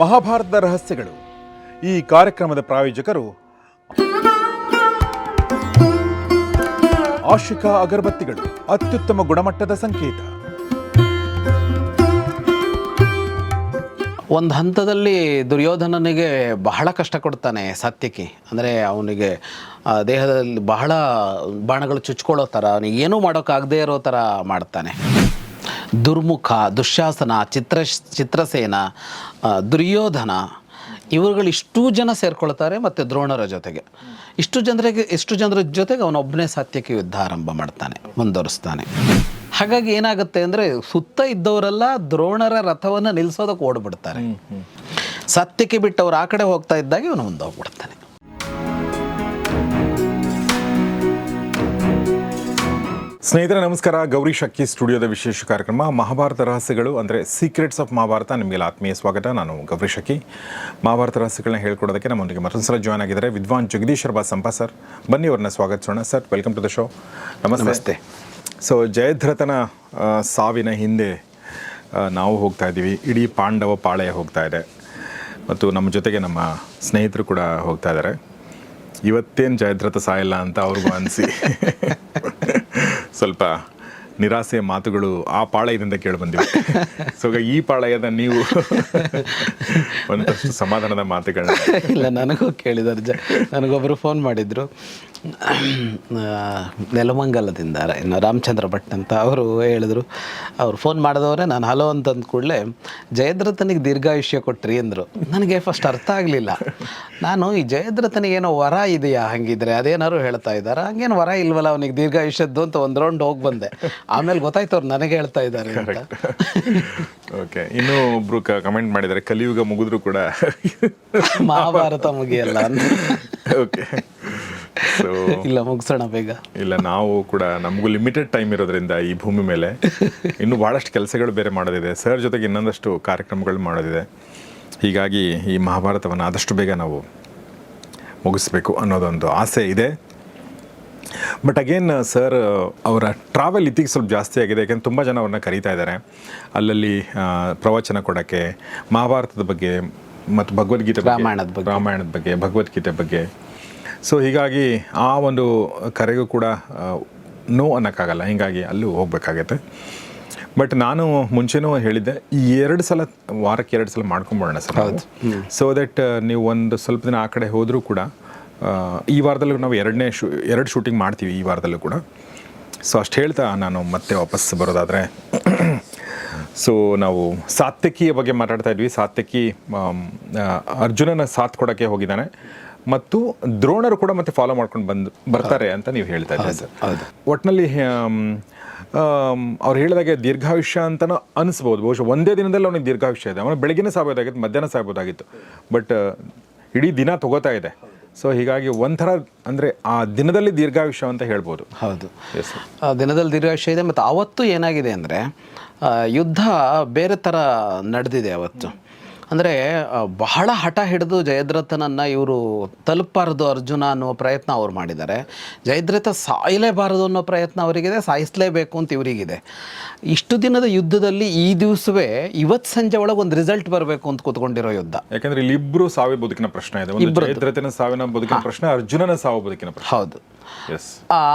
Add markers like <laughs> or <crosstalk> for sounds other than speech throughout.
ಮಹಾಭಾರತದ ರಹಸ್ಯಗಳು. ಈ ಕಾರ್ಯಕ್ರಮದ ಪ್ರಾಯೋಜಕರು ಆಶಿಕಾ ಅಗರಬತ್ತಿಗಳು, ಅತ್ಯುತ್ತಮ ಗುಣಮಟ್ಟದ ಸಂಕೇತ. ಒಂದು ಹಂತದಲ್ಲಿ ದುರ್ಯೋಧನನಿಗೆ ಬಹಳ ಕಷ್ಟ ಕೊಡ್ತಾನೆ ಸತ್ಯಕ್ಕೆ ಅಂದರೆ ಅವನಿಗೆ ದೇಹದಲ್ಲಿ ಬಹಳ ಬಾಣಗಳು ಚುಚ್ಕೊಳ್ಳೋ ಥರ ಅವನಿಗೆ ಏನೂ ಮಾಡೋಕ್ಕಾಗದೇ ಇರೋ ಥರ ಮಾಡ್ತಾನೆ. ದುರ್ಮುಖ ದುಶಾಸನ ಚಿತ್ರ ಚಿತ್ರಸೇನ ದುರ್ಯೋಧನ ಇವರುಗಳು ಇಷ್ಟು ಜನ ಸೇರ್ಕೊಳ್ತಾರೆ ಮತ್ತು ದ್ರೋಣರ ಜೊತೆಗೆ. ಇಷ್ಟು ಜನರಿಗೆ ಇಷ್ಟು ಜನರ ಜೊತೆಗೆ ಅವನೊಬ್ಬನೇ ಸತ್ಯಕ್ಕೆ ಯುದ್ಧ ಆರಂಭ ಮಾಡ್ತಾನೆ ಮುಂದುವರಿಸ್ತಾನೆ. ಹಾಗಾಗಿ ಏನಾಗುತ್ತೆ ಅಂದರೆ ಸುತ್ತ ಇದ್ದವರೆಲ್ಲ ದ್ರೋಣರ ರಥವನ್ನು ನಿಲ್ಲಿಸೋದಕ್ಕೆ ಓಡ್ಬಿಡ್ತಾರೆ. ಸತ್ಯಕ್ಕೆ ಬಿಟ್ಟು ಅವ್ರು ಆ ಕಡೆ ಹೋಗ್ತಾ ಇದ್ದಾಗ ಇವನು ಮುಂದೆ ಹೋಗ್ಬಿಡ್ತಾನೆ. ಸ್ನೇಹಿತರೆ ನಮಸ್ಕಾರ. ಗೌರಿ ಶಕ್ಕಿ ಸ್ಟುಡಿಯೋದ ವಿಶೇಷ ಕಾರ್ಯಕ್ರಮ ಮಹಾಭಾರತ ರಹಸ್ಯಗಳು ಅಂದರೆ ಸೀಕ್ರೆಟ್ಸ್ ಆಫ್ ಮಹಾಭಾರತ. ನಿಮಗೆಲ್ಲ ಆತ್ಮೀಯ ಸ್ವಾಗತ. ನಾನು ಗೌರಿ ಶಕ್ಕಿ ಮಹಾಭಾರತ ರಹಸ್ಯಗಳನ್ನ ಹೇಳ್ಕೊಡೋದಕ್ಕೆ ನಮ್ಮೊಂದಿಗೆ ಮತ್ತೊಂದು ಸಲ ಜಾಯ್ನ್ ಆಗಿದ್ದಾರೆ ವಿದ್ವಾನ್ ಜಗದೀಶ್ ಬಾ ಸಂಪ ಸರ್. ಬನ್ನಿ ಅವ್ರನ್ನ ಸ್ವಾಗತಿಸೋಣ sir. Welcome to the show ನಮಸ್ತೆ. ನಮಸ್ತೆ. ಸೊ ಜಯದ್ರಥನ ಸಾವಿನ ಹಿಂದೆ ನಾವು ಹೋಗ್ತಾ ಇದ್ದೀವಿ. ಇಡೀ ಪಾಂಡವ ಪಾಳೆಯ ಹೋಗ್ತಾ ಇದೆ. ಮತ್ತು ನಮ್ಮ ಜೊತೆಗೆ ನಮ್ಮ ಸ್ನೇಹಿತರು ಕೂಡ ಹೋಗ್ತಾ ಇದ್ದಾರೆ. ಇವತ್ತೇನು ಜಯದ್ರಥ ಸಾಯಿಲ್ಲ ಅಂತ ಅವ್ರಿಗೂ ಅನಿಸಿ. <laughs> ಸ್ವಲ್ಪ ನಿರಾಸೆಯ ಮಾತುಗಳು ಆ ಪಾಳಯದಿಂದ ಕೇಳಿ ಬಂದಿವೆ. <laughs> ಸೊ ಈ ಪಾಳಯದ ನೀವು <laughs> ಒಂದಷ್ಟು ಸಮಾಧಾನದ ಮಾತುಗಳನ್ನ. ಇಲ್ಲ ನನಗೂ ಕೇಳಿದ್ದಾರೆ ಜ ನನಗೊಬ್ಬರು ಫೋನ್ ಮಾಡಿದರು. ನೆಲಮಂಗಲದಿಂದ ಇನ್ನು ರಾಮಚಂದ್ರ ಭಟ್ ಅಂತ ಅವರು ಹೇಳಿದ್ರು. ಅವ್ರು ಫೋನ್ ಮಾಡಿದವರೇ ನಾನು ಹಲೋ ಅಂತಂದ ಕೂಡಲೇ ಜಯದ್ರಥನಿಗೆ ದೀರ್ಘಾಯುಷ್ಯ ಕೊಟ್ರಿ ಅಂದರು. ನನಗೆ ಫಸ್ಟ್ ಅರ್ಥ ಆಗಲಿಲ್ಲ. ನಾನು ಈ ಜಯದ್ರಥನಿಗೆ ಏನೋ ವರ ಇದೆಯಾ? ಹಂಗಿದ್ರೆ ಅದೇನಾದ್ರು ಹೇಳ್ತಾ ಇದ್ದಾರೆ? ಹಂಗೇನು ವರ ಇಲ್ವಲ್ಲ ಅವನಿಗೆ ದೀರ್ಘಾಯುಷ್ಯದ್ದು ಅಂತ ಒಂದು ರೌಂಡ್ ಹೋಗಿ ಬಂದೆ. ಆಮೇಲೆ ಗೊತ್ತಾಯ್ತು ಅವ್ರು ನನಗೆ ಹೇಳ್ತಾ ಇದ್ದಾರೆ ಅಂತ. ಓಕೆ ಇನ್ನೂ ಒಬ್ರು ಕಮೆಂಟ್ ಮಾಡಿದ್ದಾರೆ. ಕಲಿಯುಗ ಮುಗಿದ್ರು ಕೂಡ <laughs> ಮಹಾಭಾರತ ಮುಗಿಯಲ್ಲ ಅಂತ. <laughs> ಓಕೆ ಸೊ ಇಲ್ಲ ಮುಗಿಸೋಣ ಬೇಗ. ಇಲ್ಲ ನಾವು ಕೂಡ ನಮಗೂ ಲಿಮಿಟೆಡ್ ಟೈಮ್ ಇರೋದ್ರಿಂದ ಈ ಭೂಮಿ ಮೇಲೆ ಇನ್ನೂ ಭಾಳಷ್ಟು ಕೆಲಸಗಳು ಬೇರೆ ಮಾಡೋದಿದೆ. ಸರ್ ಜೊತೆಗೆ ಇನ್ನೊಂದಷ್ಟು ಕಾರ್ಯಕ್ರಮಗಳು ಮಾಡೋದಿದೆ. ಹೀಗಾಗಿ ಈ ಮಹಾಭಾರತವನ್ನು ಆದಷ್ಟು ಬೇಗ ನಾವು ಮುಗಿಸ್ಬೇಕು ಅನ್ನೋದೊಂದು ಆಸೆ ಇದೆ. ಬಟ್ ಅಗೇನ್ ಸರ್ ಅವರ ಟ್ರಾವೆಲ್ ಇತ್ತೀಗ ಸ್ವಲ್ಪ ಜಾಸ್ತಿ ಆಗಿದೆ. ಯಾಕೆಂದ್ರೆ ತುಂಬ ಜನ ಅವ್ರನ್ನ ಕರೀತಾ ಇದ್ದಾರೆ. ಅಲ್ಲಲ್ಲಿ ಪ್ರವಚನ ಕೊಡೋಕ್ಕೆ ಮಹಾಭಾರತದ ಬಗ್ಗೆ ಮತ್ತು ಭಗವದ್ಗೀತೆ ರಾಮಾಯಣದ ಬಗ್ಗೆ. ರಾಮಾಯಣದ ಬಗ್ಗೆ ಭಗವದ್ಗೀತೆ ಬಗ್ಗೆ ಸೊ ಹೀಗಾಗಿ ಆ ಒಂದು ಕರೆಗೂ ಕೂಡ ನೋ ಅನ್ನೋಕ್ಕಾಗಲ್ಲ. ಹೀಗಾಗಿ ಅಲ್ಲೂ ಹೋಗಬೇಕಾಗತ್ತೆ. ಬಟ್ ನಾನು ಮುಂಚೆನೂ ಹೇಳಿದ್ದೆ ಈ ಎರಡು ಸಲ ವಾರಕ್ಕೆ ಎರಡು ಸಲ ಮಾಡ್ಕೊಂಬೋಣ ಸರ್ ಸೊ ದಟ್ ನೀವು ಒಂದು ಸ್ವಲ್ಪ ದಿನ ಆ ಕಡೆ ಹೋದರೂ ಕೂಡ ಈ ವಾರದಲ್ಲೂ ನಾವು ಎರಡನೇ ಶೂ ಎರಡು ಶೂಟಿಂಗ್ ಮಾಡ್ತೀವಿ ಈ ವಾರದಲ್ಲೂ ಕೂಡ. ಸೊ ಅಷ್ಟು ಹೇಳ್ತಾ ನಾನು ಮತ್ತೆ ವಾಪಸ್ ಬರೋದಾದರೆ ಸೊ ನಾವು ಸಾತ್ಯಕಿಯ ಬಗ್ಗೆ ಮಾತಾಡ್ತಾ ಇದ್ವಿ. ಸಾತ್ಯಕಿ ಅರ್ಜುನನ ಸಾಥ್ ಕೊಡೋಕ್ಕೆ ಹೋಗಿದ್ದಾನೆ. ಮತ್ತು ದ್ರೋಣರು ಕೂಡ ಮತ್ತೆ ಫಾಲೋ ಮಾಡ್ಕೊಂಡು ಬಂದು ಬರ್ತಾರೆ ಅಂತ ನೀವು ಹೇಳ್ತಾ ಇದ್ದೀರಿ ಸರ್. ಒಟ್ಟಿನಲ್ಲಿ ಅವ್ರು ಹೇಳಿದಾಗೆ ದೀರ್ಘಾಯುಷ್ಯ ಅಂತನೂ ಅನಿಸ್ಬೋದು. ಬಹುಶಃ ಒಂದೇ ದಿನದಲ್ಲಿ ಅವನಿಗೆ ದೀರ್ಘಾಯುಷ್ಯ ಇದೆ. ಅವನು ಬೆಳಗ್ಗೆನೇ ಸಾಯ್ಬೋದಾಗಿತ್ತು ಮಧ್ಯಾಹ್ನ ಸಾಯ್ಬೋದಾಗಿತ್ತು ಬಟ್ ಇಡೀ ದಿನ ತಗೋತಾ ಇದೆ. ಸೊ ಹೀಗಾಗಿ ಒಂಥರ ಅಂದರೆ ಆ ದಿನದಲ್ಲಿ ದೀರ್ಘಾಯುಷ್ಯ ಅಂತ ಹೇಳ್ಬೋದು. ಹೌದು. ಆ ದಿನದಲ್ಲಿ ದೀರ್ಘಾಯುಷ್ಯ ಇದೆ ಮತ್ತು ಅವತ್ತು ಏನಾಗಿದೆ ಅಂದರೆ ಯುದ್ಧ ಬೇರೆ ಥರ ನಡೆದಿದೆ ಅವತ್ತು. ಅಂದರೆ ಬಹಳ ಹಠ ಹಿಡಿದು ಜಯದ್ರಥನನ್ನು ಇವರು ತಲುಪಬಾರದು ಅರ್ಜುನ ಅನ್ನೋ ಪ್ರಯತ್ನ ಅವ್ರು ಮಾಡಿದ್ದಾರೆ. ಜಯದ್ರಥ ಸಾಯಲೇಬಾರದು ಅನ್ನೋ ಪ್ರಯತ್ನ ಅವರಿಗಿದೆ ಸಾಯಿಸಲೇಬೇಕು ಅಂತ ಇವರಿಗಿದೆ. ಇಷ್ಟು ದಿನದ ಯುದ್ಧದಲ್ಲಿ ಈ ದಿವಸವೇ ಇವತ್ತು ಸಂಜೆ ಒಳಗೆ ಒಂದು ರಿಸಲ್ಟ್ ಬರಬೇಕು ಅಂತ ಕೂತ್ಕೊಂಡಿರೋ ಯುದ್ಧ. ಯಾಕಂದ್ರೆ ಇಲ್ಲಿ ಇಬ್ರು ಸಾವಿನ ಬದುಕಿನ ಪ್ರಶ್ನೆ ಇದೆ. ಜಯದ್ರಥನ ಸಾವಿನ ಬದುಕಿನ ಪ್ರಶ್ನೆ ಅರ್ಜುನನ ಸಾವು ಬದುಕಿನ ಪ್ರಶ್ನೆ. ಹೌದು.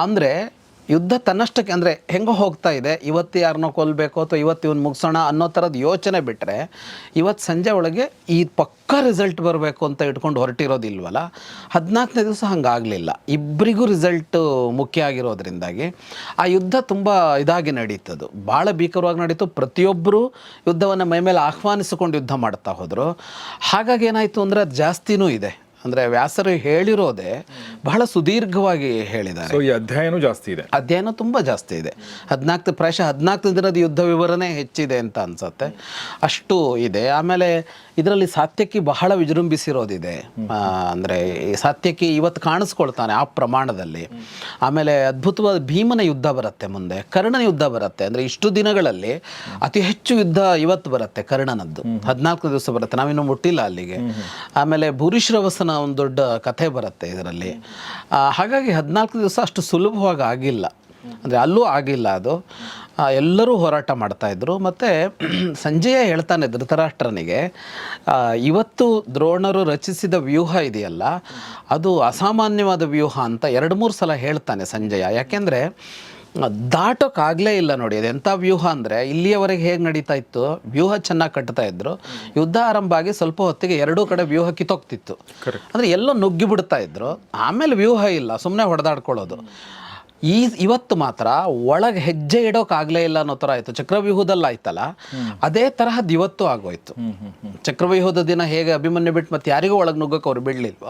ಅಂದರೆ ಯುದ್ಧ ತನ್ನಷ್ಟಕ್ಕೆ ಅಂದರೆ ಹೆಂಗೋ ಹೋಗ್ತಾ ಇದೆ. ಇವತ್ತು ಯಾರನ್ನೋ ಕೊಲ್ಲಬೇಕು ಅಥವಾ ಇವತ್ತು ಇವನು ಮುಗಿಸೋಣ ಅನ್ನೋ ಥರದ ಯೋಚನೆ ಬಿಟ್ಟರೆ ಇವತ್ತು ಸಂಜೆ ಒಳಗೆ ಈ ಪಕ್ಕ ರಿಸಲ್ಟ್ ಬರಬೇಕು ಅಂತ ಇಟ್ಕೊಂಡು ಹೊರಟಿರೋದಿಲ್ವಲ್ಲ? ಹದಿನಾಲ್ಕನೇ ದಿವಸ ಹಂಗಾಗಲಿಲ್ಲ. ಇಬ್ಬರಿಗೂ ರಿಸಲ್ಟ್ ಮುಖ್ಯ ಆಗಿರೋದ್ರಿಂದಾಗಿ ಆ ಯುದ್ಧ ತುಂಬ ಇದಾಗಿ ನಡೀತದು ಭಾಳ ಭೀಕರವಾಗಿ ನಡೀತು. ಪ್ರತಿಯೊಬ್ಬರು ಯುದ್ಧವನ್ನು ಮೈಮೇಲೆ ಆಹ್ವಾನಿಸಿಕೊಂಡು ಯುದ್ಧ ಮಾಡ್ತಾ ಹೋದರು. ಹಾಗಾಗಿ ಏನಾಯಿತು ಅಂದರೆ ಅದು ಜಾಸ್ತಿನೂ ಇದೆ. ಅಂದರೆ ವ್ಯಾಸರು ಹೇಳಿರೋದೇ ಬಹಳ ಸುದೀರ್ಘವಾಗಿ ಹೇಳಿದ್ದಾರೆ. ಅಧ್ಯಯನ ಈ ಅಧ್ಯಾಯನೂ ಜಾಸ್ತಿ ಇದೆ. ಅಧ್ಯಯನ ತುಂಬಾ ಜಾಸ್ತಿ ಇದೆ. ಹದಿನಾಲ್ಕು ಪ್ರಾಯಶಃ ಹದಿನಾಲ್ಕು ದಿನದ ಯುದ್ಧ ವಿವರಣೆ ಹೆಚ್ಚಿದೆ ಅಂತ ಅನ್ಸತ್ತೆ. ಅಷ್ಟು ಇದೆ. ಆಮೇಲೆ ಇದರಲ್ಲಿ ಸಾತ್ಯಕಿ ಬಹಳ ವಿಜೃಂಭಿಸಿರೋದಿದೆ. ಅಂದ್ರೆ ಈ ಸಾತ್ಯಕಿ ಇವತ್ತು ಕಾಣಿಸ್ಕೊಳ್ತಾನೆ ಆ ಪ್ರಮಾಣದಲ್ಲಿ. ಆಮೇಲೆ ಅದ್ಭುತವಾದ ಭೀಮನ ಯುದ್ಧ ಬರುತ್ತೆ ಮುಂದೆ. ಕರ್ಣನ ಯುದ್ಧ ಬರುತ್ತೆ. ಅಂದ್ರೆ ಇಷ್ಟು ದಿನಗಳಲ್ಲಿ ಅತಿ ಹೆಚ್ಚು ಯುದ್ಧ ಇವತ್ತು ಬರುತ್ತೆ ಕರ್ಣನದ್ದು. ಹದಿನಾಲ್ಕು ದಿವಸ ಬರುತ್ತೆ. ನಾವಿನ್ನೂ ಮುಟ್ಟಿಲ್ಲ ಅಲ್ಲಿಗೆ. ಆಮೇಲೆ ಭೂರಿಶ್ರವಸನ ಒಂದು ದೊಡ್ಡ ಕಥೆ ಬರುತ್ತೆ ಇದರಲ್ಲಿ. ಹಾಗಾಗಿ ಹದಿನಾಲ್ಕು ದಿವಸ ಅಷ್ಟು ಸುಲಭವಾಗಿ ಆಗಿಲ್ಲ. ಅಂದರೆ ಅಲ್ಲೂ ಆಗಿಲ್ಲ ಅದು. ಎಲ್ಲರೂ ಹೋರಾಟ ಮಾಡ್ತಾಯಿದ್ರು ಮತ್ತು <clears throat> ಸಂಜೆಯ ಹೇಳ್ತಾನೆ ಧೃತರಾಷ್ಟ್ರನಿಗೆ ಇವತ್ತು ದ್ರೋಣರು ರಚಿಸಿದ ವ್ಯೂಹ ಇದೆಯಲ್ಲ, ಅದು ಅಸಾಮಾನ್ಯವಾದ ವ್ಯೂಹ ಅಂತ ಎರಡು ಮೂರು ಸಲ ಹೇಳ್ತಾನೆ ಸಂಜಯ. ಯಾಕೆಂದರೆ ದಾಟೋಕ್ಕಾಗಲೇ ಇಲ್ಲ ನೋಡಿ ಅದು ಎಂಥ ವ್ಯೂಹ ಅಂದರೆ ಇಲ್ಲಿಯವರೆಗೆ ಹೇಗೆ ನಡೀತಾ ಇತ್ತು ವ್ಯೂಹ ಚೆನ್ನಾಗಿ ಕಟ್ತಾ ಇದ್ರು ಯುದ್ಧ ಆರಂಭ ಆಗಿ ಸ್ವಲ್ಪ ಹೊತ್ತಿಗೆ ಎರಡೂ ಕಡೆ ವ್ಯೂಹ ಕಿತ್ತೋಗ್ತಿತ್ತು. ಅಂದರೆ ಎಲ್ಲೋ ನುಗ್ಗಿಬಿಡ್ತಾ ಇದ್ರು ಆಮೇಲೆ ವ್ಯೂಹ ಇಲ್ಲ ಸುಮ್ಮನೆ ಹೊಡೆದಾಡ್ಕೊಳ್ಳೋದು. ಈ ಇವತ್ತು ಮಾತ್ರ ಒಳಗೆ ಹೆಜ್ಜೆ ಇಡೋಕ್ಕಾಗಲೇ ಇಲ್ಲ ಅನ್ನೋ ಥರ ಆಯಿತು. ಚಕ್ರವ್ಯೂಹದಲ್ಲಿ ಆಯ್ತಲ್ಲ ಅದೇ ತರಹದ ಇವತ್ತು ಆಗೋಯ್ತು. ಚಕ್ರವ್ಯೂಹದ ದಿನ ಹೇಗೆ ಅಭಿಮನ್ಯು ಬಿಟ್ಟು ಮತ್ತೆ ಯಾರಿಗೂ ಒಳಗೆ ನುಗ್ಗಕ್ಕೆ ಅವ್ರು ಬಿಡಲಿಲ್ವ?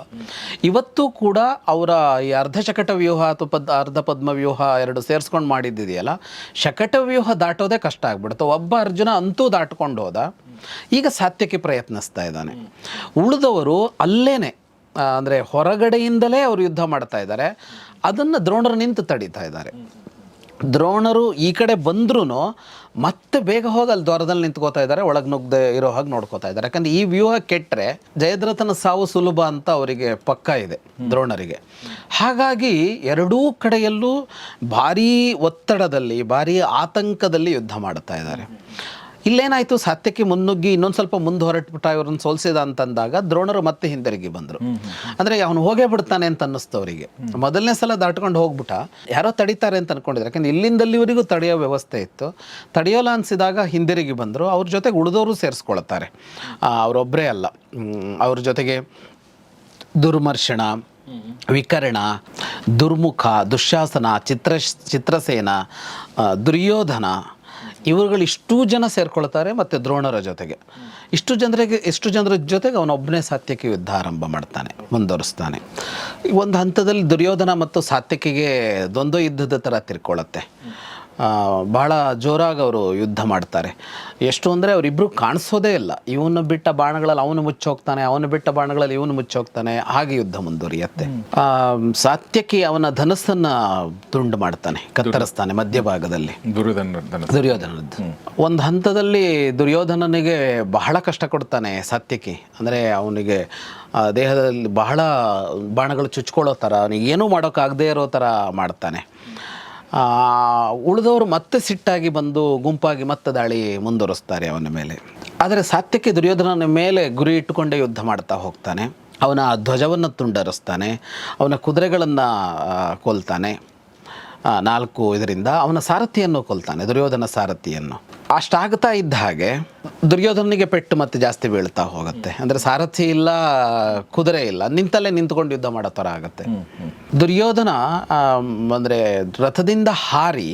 ಇವತ್ತು ಕೂಡ ಅವರ ಈ ಅರ್ಧ ಶಕಟ ವ್ಯೂಹ ಅಥವಾ ಪದ್ ಅರ್ಧ ಪದ್ಮ ವ್ಯೂಹ ಎರಡು ಸೇರಿಸ್ಕೊಂಡು ಮಾಡಿದ್ದಿದೆಯಲ್ಲ? ಶಕಟ ವ್ಯೂಹ ದಾಟೋದೇ ಕಷ್ಟ ಆಗ್ಬಿಡುತ್ತೆ. ಒಬ್ಬ ಅರ್ಜುನ ಅಂತೂ ದಾಟ್ಕೊಂಡು ಹೋದ. ಈಗ ಸಾತ್ಯಕ್ಕೆ ಪ್ರಯತ್ನಿಸ್ತಾ ಇದ್ದಾನೆ. ಉಳಿದವರು ಅಲ್ಲೇನೆ ಅಂದರೆ ಅಂದ್ರೆ ಹೊರಗಡೆಯಿಂದಲೇ ಅವರು ಯುದ್ಧ ಮಾಡ್ತಾ ಇದ್ದಾರೆ. ಅದನ್ನು ದ್ರೋಣರು ನಿಂತು ತಡೀತಾ ಇದ್ದಾರೆ. ದ್ರೋಣರು ಈ ಕಡೆ ಬಂದ್ರೂ ಮತ್ತೆ ಬೇಗ ಹೋಗಿ ಅಲ್ಲಿ ದ್ವಾರದಲ್ಲಿ ನಿಂತ್ಕೋತಾ ಇದ್ದಾರೆ, ಒಳಗೆ ನುಗ್ಗದೆ ಇರೋ ಹಾಗೆ ನೋಡ್ಕೋತಾ ಇದ್ದಾರೆ. ಯಾಕಂದ್ರೆ ಈ ವ್ಯೂಹ ಕೆಟ್ಟರೆ ಜಯದ್ರಥನ ಸಾವು ಸುಲಭ ಅಂತ ಅವರಿಗೆ ಪಕ್ಕ ಇದೆ ದ್ರೋಣರಿಗೆ. ಹಾಗಾಗಿ ಎರಡೂ ಕಡೆಯಲ್ಲೂ ಭಾರೀ ಒತ್ತಡದಲ್ಲಿ, ಭಾರೀ ಆತಂಕದಲ್ಲಿ ಯುದ್ಧ ಮಾಡ್ತಾ ಇದ್ದಾರೆ. ಇಲ್ಲೇನಾಯ್ತು? ಸತ್ಯಕ್ಕೆ ಮುನ್ನುಗ್ಗಿ ಇನ್ನೊಂದು ಸ್ವಲ್ಪ ಮುಂದೆ ಹೊರಟ್ಬಿಟ್ಟ ಇವ್ರನ್ನ ಸೋಲ್ಸಿದ ಅಂತಂದಾಗ ದ್ರೋಣರು ಮತ್ತೆ ಹಿಂದಿರುಗಿ ಬಂದರು. ಅಂದರೆ ಅವನು ಹೋಗೇ ಬಿಡ್ತಾನೆ ಅಂತ ಅನ್ನಿಸ್ತು ಅವರಿಗೆ. ಮೊದಲನೇ ಸಲ ದಾಟ್ಕೊಂಡು ಹೋಗ್ಬಿಟ್ಟ. ಯಾರೋ ತಡೀತಾರೆ ಅಂತ ಅನ್ಕೊಂಡಿದ್ರು. ಯಾಕಂದ್ರೆ ಇಲ್ಲಿಂದಲ್ಲಿವರೆಗೂ ತಡೆಯೋ ವ್ಯವಸ್ಥೆ ಇತ್ತು. ತಡೆಯೋಲ್ಲ ಅನಿಸಿದಾಗ ಹಿಂದಿರುಗಿ ಬಂದರು. ಅವ್ರ ಜೊತೆಗೆ ಉಳಿದವರು ಸೇರಿಸ್ಕೊಳ್ತಾರೆ. ಅವರೊಬ್ಬರೇ ಅಲ್ಲ. ಅವ್ರ ಜೊತೆಗೆ ದುರ್ಮರ್ಷಣ ವಿಕರ್ಣ ದುರ್ಮುಖ ದುಶ್ಯಾಸನ ಚಿತ್ರ ಚಿತ್ರಸೇನ ದುರ್ಯೋಧನ ಇವುಗಳು ಇಷ್ಟು ಜನ ಸೇರ್ಕೊಳ್ತಾರೆ ಮತ್ತು ದ್ರೋಣರ ಜೊತೆಗೆ. ಇಷ್ಟು ಜನರಿಗೆ, ಇಷ್ಟು ಜನರ ಜೊತೆಗೆ ಅವನೊಬ್ಬನೇ ಸಾತ್ಯಕ್ಕೆ ಯುದ್ಧ ಆರಂಭ ಮಾಡ್ತಾನೆ, ಮುಂದುವರಿಸ್ತಾನೆ. ಒಂದು ಹಂತದಲ್ಲಿ ದುರ್ಯೋಧನ ಮತ್ತು ಸಾತ್ಯಕಿಗೆ ದ್ವಂದ್ವ ಯುದ್ಧದ ಥರ ತಿರ್ಕೊಳ್ಳುತ್ತೆ. ಬಹಳ ಜೋರಾಗಿ ಅವರು ಯುದ್ಧ ಮಾಡ್ತಾರೆ. ಎಷ್ಟು ಅಂದರೆ ಅವರಿಬ್ಬರು ಕಾಣಿಸೋದೇ ಇಲ್ಲ. ಇವನು ಬಿಟ್ಟ ಬಾಣಗಳಲ್ಲಿ ಅವನು ಮುಚ್ಚೋಗ್ತಾನೆ ಅವನು ಬಿಟ್ಟ ಬಾಣಗಳಲ್ಲಿ ಇವನು ಮುಚ್ಚೋಗ್ತಾನೆ ಹಾಗೆ ಯುದ್ಧ ಮುಂದುವರಿಯುತ್ತೆ. ಸಾತ್ಯಕಿ ಅವನ ಧನಸ್ಸನ್ನು ತುಂಡು ಮಾಡ್ತಾನೆ ಕತ್ತರಿಸ್ತಾನೆ ಮಧ್ಯಭಾಗದಲ್ಲಿ. ದುರ್ಯೋಧನ ದುರ್ಯೋಧನದ್ದು ಒಂದು ಹಂತದಲ್ಲಿ ದುರ್ಯೋಧನನಿಗೆ ಬಹಳ ಕಷ್ಟ ಕೊಡ್ತಾನೆ ಸಾತ್ಯಕಿ. ಅಂದರೆ ಅವನಿಗೆ ದೇಹದಲ್ಲಿ ಬಹಳ ಬಾಣಗಳು ಚುಚ್ಕೊಳ್ಳೋ ಥರ ಅವನಿಗೆ ಏನೂ ಮಾಡೋಕ್ಕಾಗದೇ ಇರೋ ಥರ ಮಾಡ್ತಾನೆ. ಉಳಿದವರು ಮತ್ತೆ ಸಿಟ್ಟಾಗಿ ಬಂದು ಗುಂಪಾಗಿ ಮತ್ತೆ ದಾಳಿ ಮುಂದುವರಿಸ್ತಾರೆ ಅವನ ಮೇಲೆ. ಆದರೆ ಸಾತ್ಯಕ್ಕೆ ದುರ್ಯೋಧನನ ಮೇಲೆ ಗುರಿ ಇಟ್ಟುಕೊಂಡೇ ಯುದ್ಧ ಮಾಡ್ತಾ ಹೋಗ್ತಾನೆ. ಅವನ ಧ್ವಜವನ್ನು ತುಂಡರಿಸ್ತಾನೆ. ಅವನ ಕುದುರೆಗಳನ್ನು ಕೊಲ್ತಾನೆ. ನಾಲ್ಕು ಇದರಿಂದ ಅವನ ಸಾರಥಿಯನ್ನು ಕೊಲ್ತಾನೆ ದುರ್ಯೋಧನ ಸಾರಥಿಯನ್ನು. ಅಷ್ಟಾಗ್ತಾ ಇದ್ದ ಹಾಗೆ ದುರ್ಯೋಧನಿಗೆ ಪೆಟ್ಟು ಮತ್ತೆ ಜಾಸ್ತಿ ಬೀಳ್ತಾ ಹೋಗುತ್ತೆ. ಅಂದರೆ ಸಾರಥಿ ಇಲ್ಲ ಕುದುರೆ ಇಲ್ಲ ನಿಂತಲ್ಲೇ ನಿಂತ್ಕೊಂಡು ಯುದ್ಧ ಮಾಡೋ ಥರ ಆಗುತ್ತೆ. ದುರ್ಯೋಧನ ಅಂದರೆ ರಥದಿಂದ ಹಾರಿ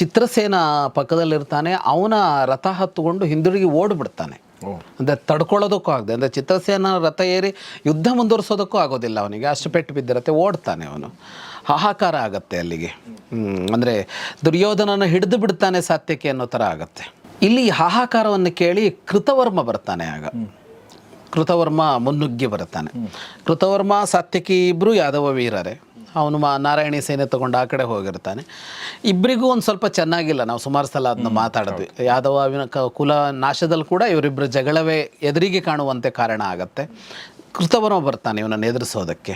ಚಿತ್ರಸೇನ ಪಕ್ಕದಲ್ಲಿರ್ತಾನೆ ಅವನ ರಥ ಹತ್ತುಕೊಂಡು ಹಿಂದಿರುಗಿ ಓಡ್ಬಿಡ್ತಾನೆ. ಅಂದರೆ ತಡ್ಕೊಳ್ಳೋದಕ್ಕೂ ಆಗದೆ ಅಂದರೆ ಚಿತ್ರಸೇನ ರಥ ಏರಿ ಯುದ್ಧ ಮುಂದುವರಿಸೋದಕ್ಕೂ ಆಗೋದಿಲ್ಲ ಅವನಿಗೆ ಅಷ್ಟು ಪೆಟ್ಟು ಬಿದ್ದಿರತ್ತೆ ಓಡ್ತಾನೆ ಅವನು. ಹಾಹಾಕಾರ ಆಗತ್ತೆ ಅಲ್ಲಿಗೆ. ಅಂದರೆ ದುರ್ಯೋಧನನ ಹಿಡಿದು ಬಿಡ್ತಾನೆ ಸಾತ್ಯಕ್ಕೆ ಅನ್ನೋ ಥರ ಆಗತ್ತೆ. ಇಲ್ಲಿ ಹಾಹಾಕಾರವನ್ನು ಕೇಳಿ ಕೃತವರ್ಮ ಬರ್ತಾನೆ ಆಗ. ಕೃತವರ್ಮ ಮುನ್ನುಗ್ಗಿ ಬರ್ತಾನೆ ಕೃತವರ್ಮ ಸಾತ್ಯಕಿ ಇಬ್ಬರು ಯಾದವ ವೀರರೇ. ಅವನು ಮಾ ನಾರಾಯಣಿ ಸೇನೆ ತಗೊಂಡು ಆ ಕಡೆ ಹೋಗಿರ್ತಾನೆ. ಇಬ್ಬರಿಗೂ ಒಂದು ಸ್ವಲ್ಪ ಚೆನ್ನಾಗಿಲ್ಲ. ನಾವು ಸುಮಾರು ಸಲ ಅದನ್ನ ಮಾತಾಡಿದ್ವಿ. ಯಾದವ ಕುಲ ನಾಶದಲ್ಲಿ ಕೂಡ ಇವರಿಬ್ಬರ ಜಗಳವೇ ಎದುರಿಗೆ ಕಾಣುವಂತೆ ಕಾರಣ ಆಗತ್ತೆ. ಕೃತವರ್ಮ ಬರ್ತಾನೆ ಇವನನ್ನು ಎದುರಿಸೋದಕ್ಕೆ.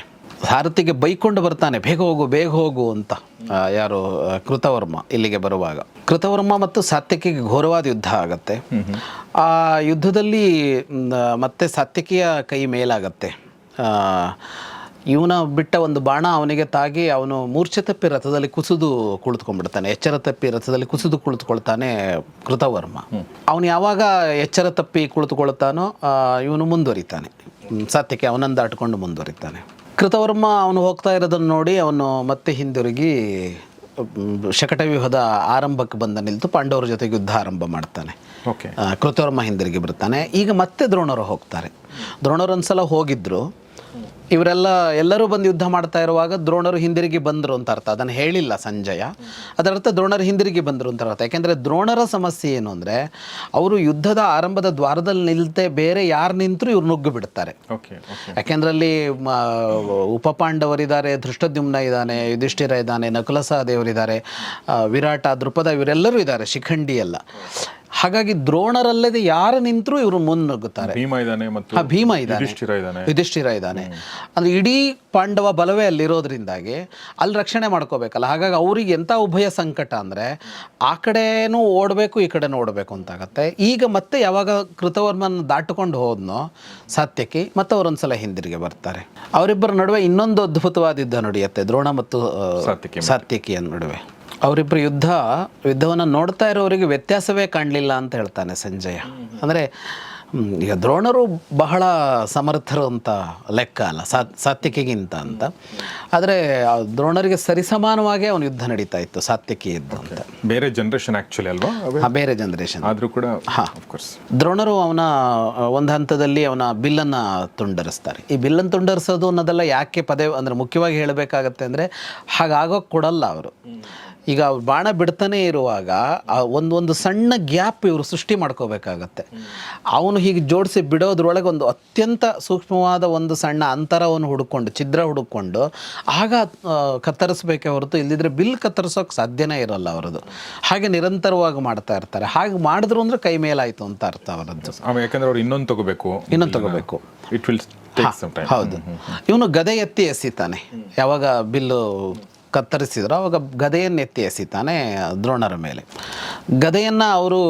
ಭಾರತಿಗೆ ಬೈಕೊಂಡು ಬರ್ತಾನೆ, ಬೇಗ ಹೋಗು ಬೇಗ ಹೋಗು ಅಂತ ಯಾರು ಕೃತವರ್ಮ ಇಲ್ಲಿಗೆ ಬರುವಾಗ. ಕೃತವರ್ಮ ಮತ್ತು ಸಾತ್ಯಕಿಗೆ ಘೋರವಾದ ಯುದ್ಧ ಆಗತ್ತೆ. ಆ, ಯುದ್ಧದಲ್ಲಿ ಮತ್ತೆ ಸಾತ್ಯಕಿಯ ಕೈ ಮೇಲಾಗತ್ತೆ. ಇವನ ಬಿಟ್ಟ ಒಂದು ಬಾಣ ಅವನಿಗೆ ತಾಗಿ ಅವನು ಮೂರ್ಛೆ ತಪ್ಪಿ ರಥದಲ್ಲಿ ಕುಸಿದು ಕುಳಿತುಕೊಂಡ್ಬಿಡ್ತಾನೆ. ಎಚ್ಚರ ತಪ್ಪಿ ರಥದಲ್ಲಿ ಕುಸಿದು ಕುಳಿತುಕೊಳ್ತಾನೆ ಕೃತವರ್ಮ. ಅವನು ಯಾವಾಗ ಎಚ್ಚರ ತಪ್ಪಿ ಕುಳಿತುಕೊಳ್ತಾನೋ ಇವನು ಮುಂದುವರಿತಾನೆ. ಸತ್ಯಕ್ಕೆ ಅವನನ್ನು ದಾಟಿಕೊಂಡು ಮುಂದುವರಿತಾನೆ. ಕೃತವರ್ಮ ಅವನು ಹೋಗ್ತಾ ಇರೋದನ್ನು ನೋಡಿ ಅವನು ಮತ್ತೆ ಹಿಂದಿರುಗಿ ಶಕಟವ್ಯೂಹದ ಆರಂಭಕ್ಕೆ ಬಂದ ನಿಲ್ತು ಪಾಂಡವರ ಜೊತೆಗೆ ಯುದ್ಧ ಆರಂಭ ಮಾಡ್ತಾನೆ. ಓಕೆ ಕೃತವರ್ಮ ಹಿಂದಿರುಗಿ ಬರ್ತಾನೆ. ಈಗ ಮತ್ತೆ ದ್ರೋಣರು ಹೋಗ್ತಾರೆ. ದ್ರೋಣರು ಒಂದ್ಸಲ ಹೋಗಿದ್ರು. ಇವರೆಲ್ಲ ಎಲ್ಲರೂ ಬಂದು ಯುದ್ಧ ಮಾಡ್ತಾ ಇರುವಾಗ ದ್ರೋಣರು ಹಿಂದಿರುಗಿ ಬಂದರು ಅಂತ ಅರ್ಥ. ಅದನ್ನು ಹೇಳಿಲ್ಲ ಸಂಜಯ. ಅದರರ್ಥ ದ್ರೋಣರು ಹಿಂದಿರುಗಿ ಬಂದರು ಅಂತ ಅರ್ಥ. ಯಾಕೆಂದರೆ ದ್ರೋಣರ ಸಮಸ್ಯೆ ಏನು ಅಂದರೆ ಅವರು ಯುದ್ಧದ ಆರಂಭದ ದ್ವಾರದಲ್ಲಿ ನಿಲ್ತೆ ಬೇರೆ ಯಾರು ನಿಂತರೂ ಇವ್ರು ನುಗ್ಗು ಬಿಡ್ತಾರೆ. ಯಾಕೆಂದ್ರೆ ಅಲ್ಲಿ ಉಪಪಾಂಡವರಿದ್ದಾರೆ ಧೃಷ್ಟದ್ಯುಮ್ನ ಇದ್ದಾನೆ ಯುಧಿಷ್ಠಿರ ಇದ್ದಾನೆ ನಕುಲಸ ಸಹದೇವರಿದ್ದಾರೆ ಆ, ವಿರಾಟ ದೃಪದ ಇವರೆಲ್ಲರೂ ಇದ್ದಾರೆ ಶಿಖಂಡಿ ಎಲ್ಲ ಹಾಗಾಗಿ ದ್ರೋಣರಲ್ಲದೆ ಯಾರು ನಿಂತರೂ ಇವರು ಮುನ್ನುಗ್ಗುತ್ತಾರೆ. ಭೀಮ ಇದ್ದಾನೆ ಮತ್ತು ಭೀಮ ಇದ್ದಾನೆ. ಯುಧಿಷ್ಠಿರ ಇದ್ದಾನೆ. ಯುಧಿಷ್ಠಿರ ಇದ್ದಾನೆ. ಅಂದ್ರೆ ಇಡೀ ಪಾಂಡವ ಬಲವೇ ಅಲ್ಲಿರೋದ್ರಿಂದಾಗಿ ಅಲ್ಲಿ ರಕ್ಷಣೆ ಮಾಡ್ಕೋಬೇಕಲ್ಲ. ಹಾಗಾಗಿ ಅವ್ರಿಗೆ ಎಂಥ ಉಭಯ ಸಂಕಟ ಅಂದರೆ ಆ ಕಡೆನೂ ಓಡಬೇಕು ಈ ಕಡೆ ನೋಡಬೇಕು ಅಂತಾಗತ್ತೆ. ಈಗ ಮತ್ತೆ ಯಾವಾಗ ಕೃತವರ್ಮನ ದಾಟಿಕೊಂಡು ಹೋದ್ನೋ ಸತ್ಯಕ್ಕೆ ಮತ್ತೆ ಅವರೊಂದ್ಸಲ ಹಿಂದಿರುಗಿ ಬರ್ತಾರೆ. ಅವರಿಬ್ಬರ ನಡುವೆ ಇನ್ನೊಂದು ಅದ್ಭುತವಾದ ಯುದ್ಧ ನಡೆಯುತ್ತೆ. ದ್ರೋಣ ಮತ್ತು. ಸತ್ಯಕಿಯ ನಡುವೆ. ಅವರಿಬ್ಬರು ಯುದ್ಧ ಯುದ್ಧವನ್ನು ನೋಡ್ತಾ ಇರೋರಿಗೆ ವ್ಯತ್ಯಾಸವೇ ಕಾಣಲಿಲ್ಲ ಅಂತ ಹೇಳ್ತಾನೆ ಸಂಜಯ. ಅಂದರೆ ಈಗ ದ್ರೋಣರು ಬಹಳ ಸಮರ್ಥರು ಅಂತ ಲೆಕ್ಕ ಅಲ್ಲ ಸಾತ್ ಸಾತ್ವಿಕಿಗಿಂತ ಅಂತ. ಆದರೆ ದ್ರೋಣರಿಗೆ ಸರಿಸಮಾನವಾಗಿ ಅವನು ಯುದ್ಧ ನಡೀತಾ ಇತ್ತು ಸಾತ್ವಿಕಿ ಯುದ್ಧ ಅಂತ. ಬೇರೆ ಜನರೇಷನ್ ಆಕ್ಚುಲಿ ಅಲ್ವಾ? ಆ ಬೇರೆ ಜನರೇಷನ್ ಆದರೂ ಕೂಡ ಕೋರ್ಸ್ ದ್ರೋಣರು ಅವನ ಒಂದು ಹಂತದಲ್ಲಿ ಅವನ ಬಿಲ್ಲನ್ನು ತುಂಡರಿಸ್ತಾರೆ. ಈ ಬಿಲ್ಲನ್ನು ತುಂಡರಿಸೋದು ಅನ್ನೋದೆಲ್ಲ ಯಾಕೆ ಪದೇ ಅಂದರೆ ಮುಖ್ಯವಾಗಿ ಹೇಳಬೇಕಾಗತ್ತೆ ಅಂದರೆ ಹಾಗಾಗೋಕೆ ಕೊಡಲ್ಲ ಅವರು. ಈಗ ಅವ್ರು ಬಾಣ ಬಿಡ್ತಾನೆ ಇರುವಾಗ ಒಂದೊಂದು ಒಂದು ಒಂದು ಸಣ್ಣ ಗ್ಯಾಪ್ ಇವರು ಸೃಷ್ಟಿ ಮಾಡ್ಕೋಬೇಕಾಗತ್ತೆ. ಅವನು ಹೀಗೆ ಜೋಡಿಸಿ ಬಿಡೋದ್ರೊಳಗೆ ಒಂದು ಅತ್ಯಂತ ಸೂಕ್ಷ್ಮವಾದ ಒಂದು ಸಣ್ಣ ಅಂತರವನ್ನು ಹುಡುಕೊಂಡು ಛಿದ್ರ ಹುಡುಕೊಂಡು ಆಗ ಕತ್ತರಿಸಬೇಕೆ ಹೊರತು ಇಲ್ಲದಿದ್ರೆ ಬಿಲ್ ಕತ್ತರಿಸೋಕೆ ಸಾಧ್ಯನೇ ಇರೋಲ್ಲ ಅವರದು ಹಾಗೆ ನಿರಂತರವಾಗಿ ಮಾಡ್ತಾ ಇರ್ತಾರೆ. ಹಾಗೆ ಮಾಡಿದ್ರು ಅಂದರೆ ಕೈ ಮೇಲಾಯಿತು ಅಂತ ಅರ್ಥ ಅವರದ್ದು. ಯಾಕಂದ್ರೆ ಅವ್ರು ಇನ್ನೊಂದು ತಗೋಬೇಕು. ಇನ್ನೊಂದು ತಗೋಬೇಕು. ಇಟ್ ವಿಲ್ ಹೌದು. ಇವನು ಗದೆ ಎತ್ತಿ ಎಸಿತಾನೆ. ಯಾವಾಗ ಬಿಲ್ಲು ಕತ್ತರಿಸಿದ್ರು. ಅವಾಗ ಗದೆಯನ್ನು ಎತ್ತಿ ಎಸಿತಾನೆ ದ್ರೋಣರ ಮೇಲೆ. ಗದೆಯನ್ನು ಅವರು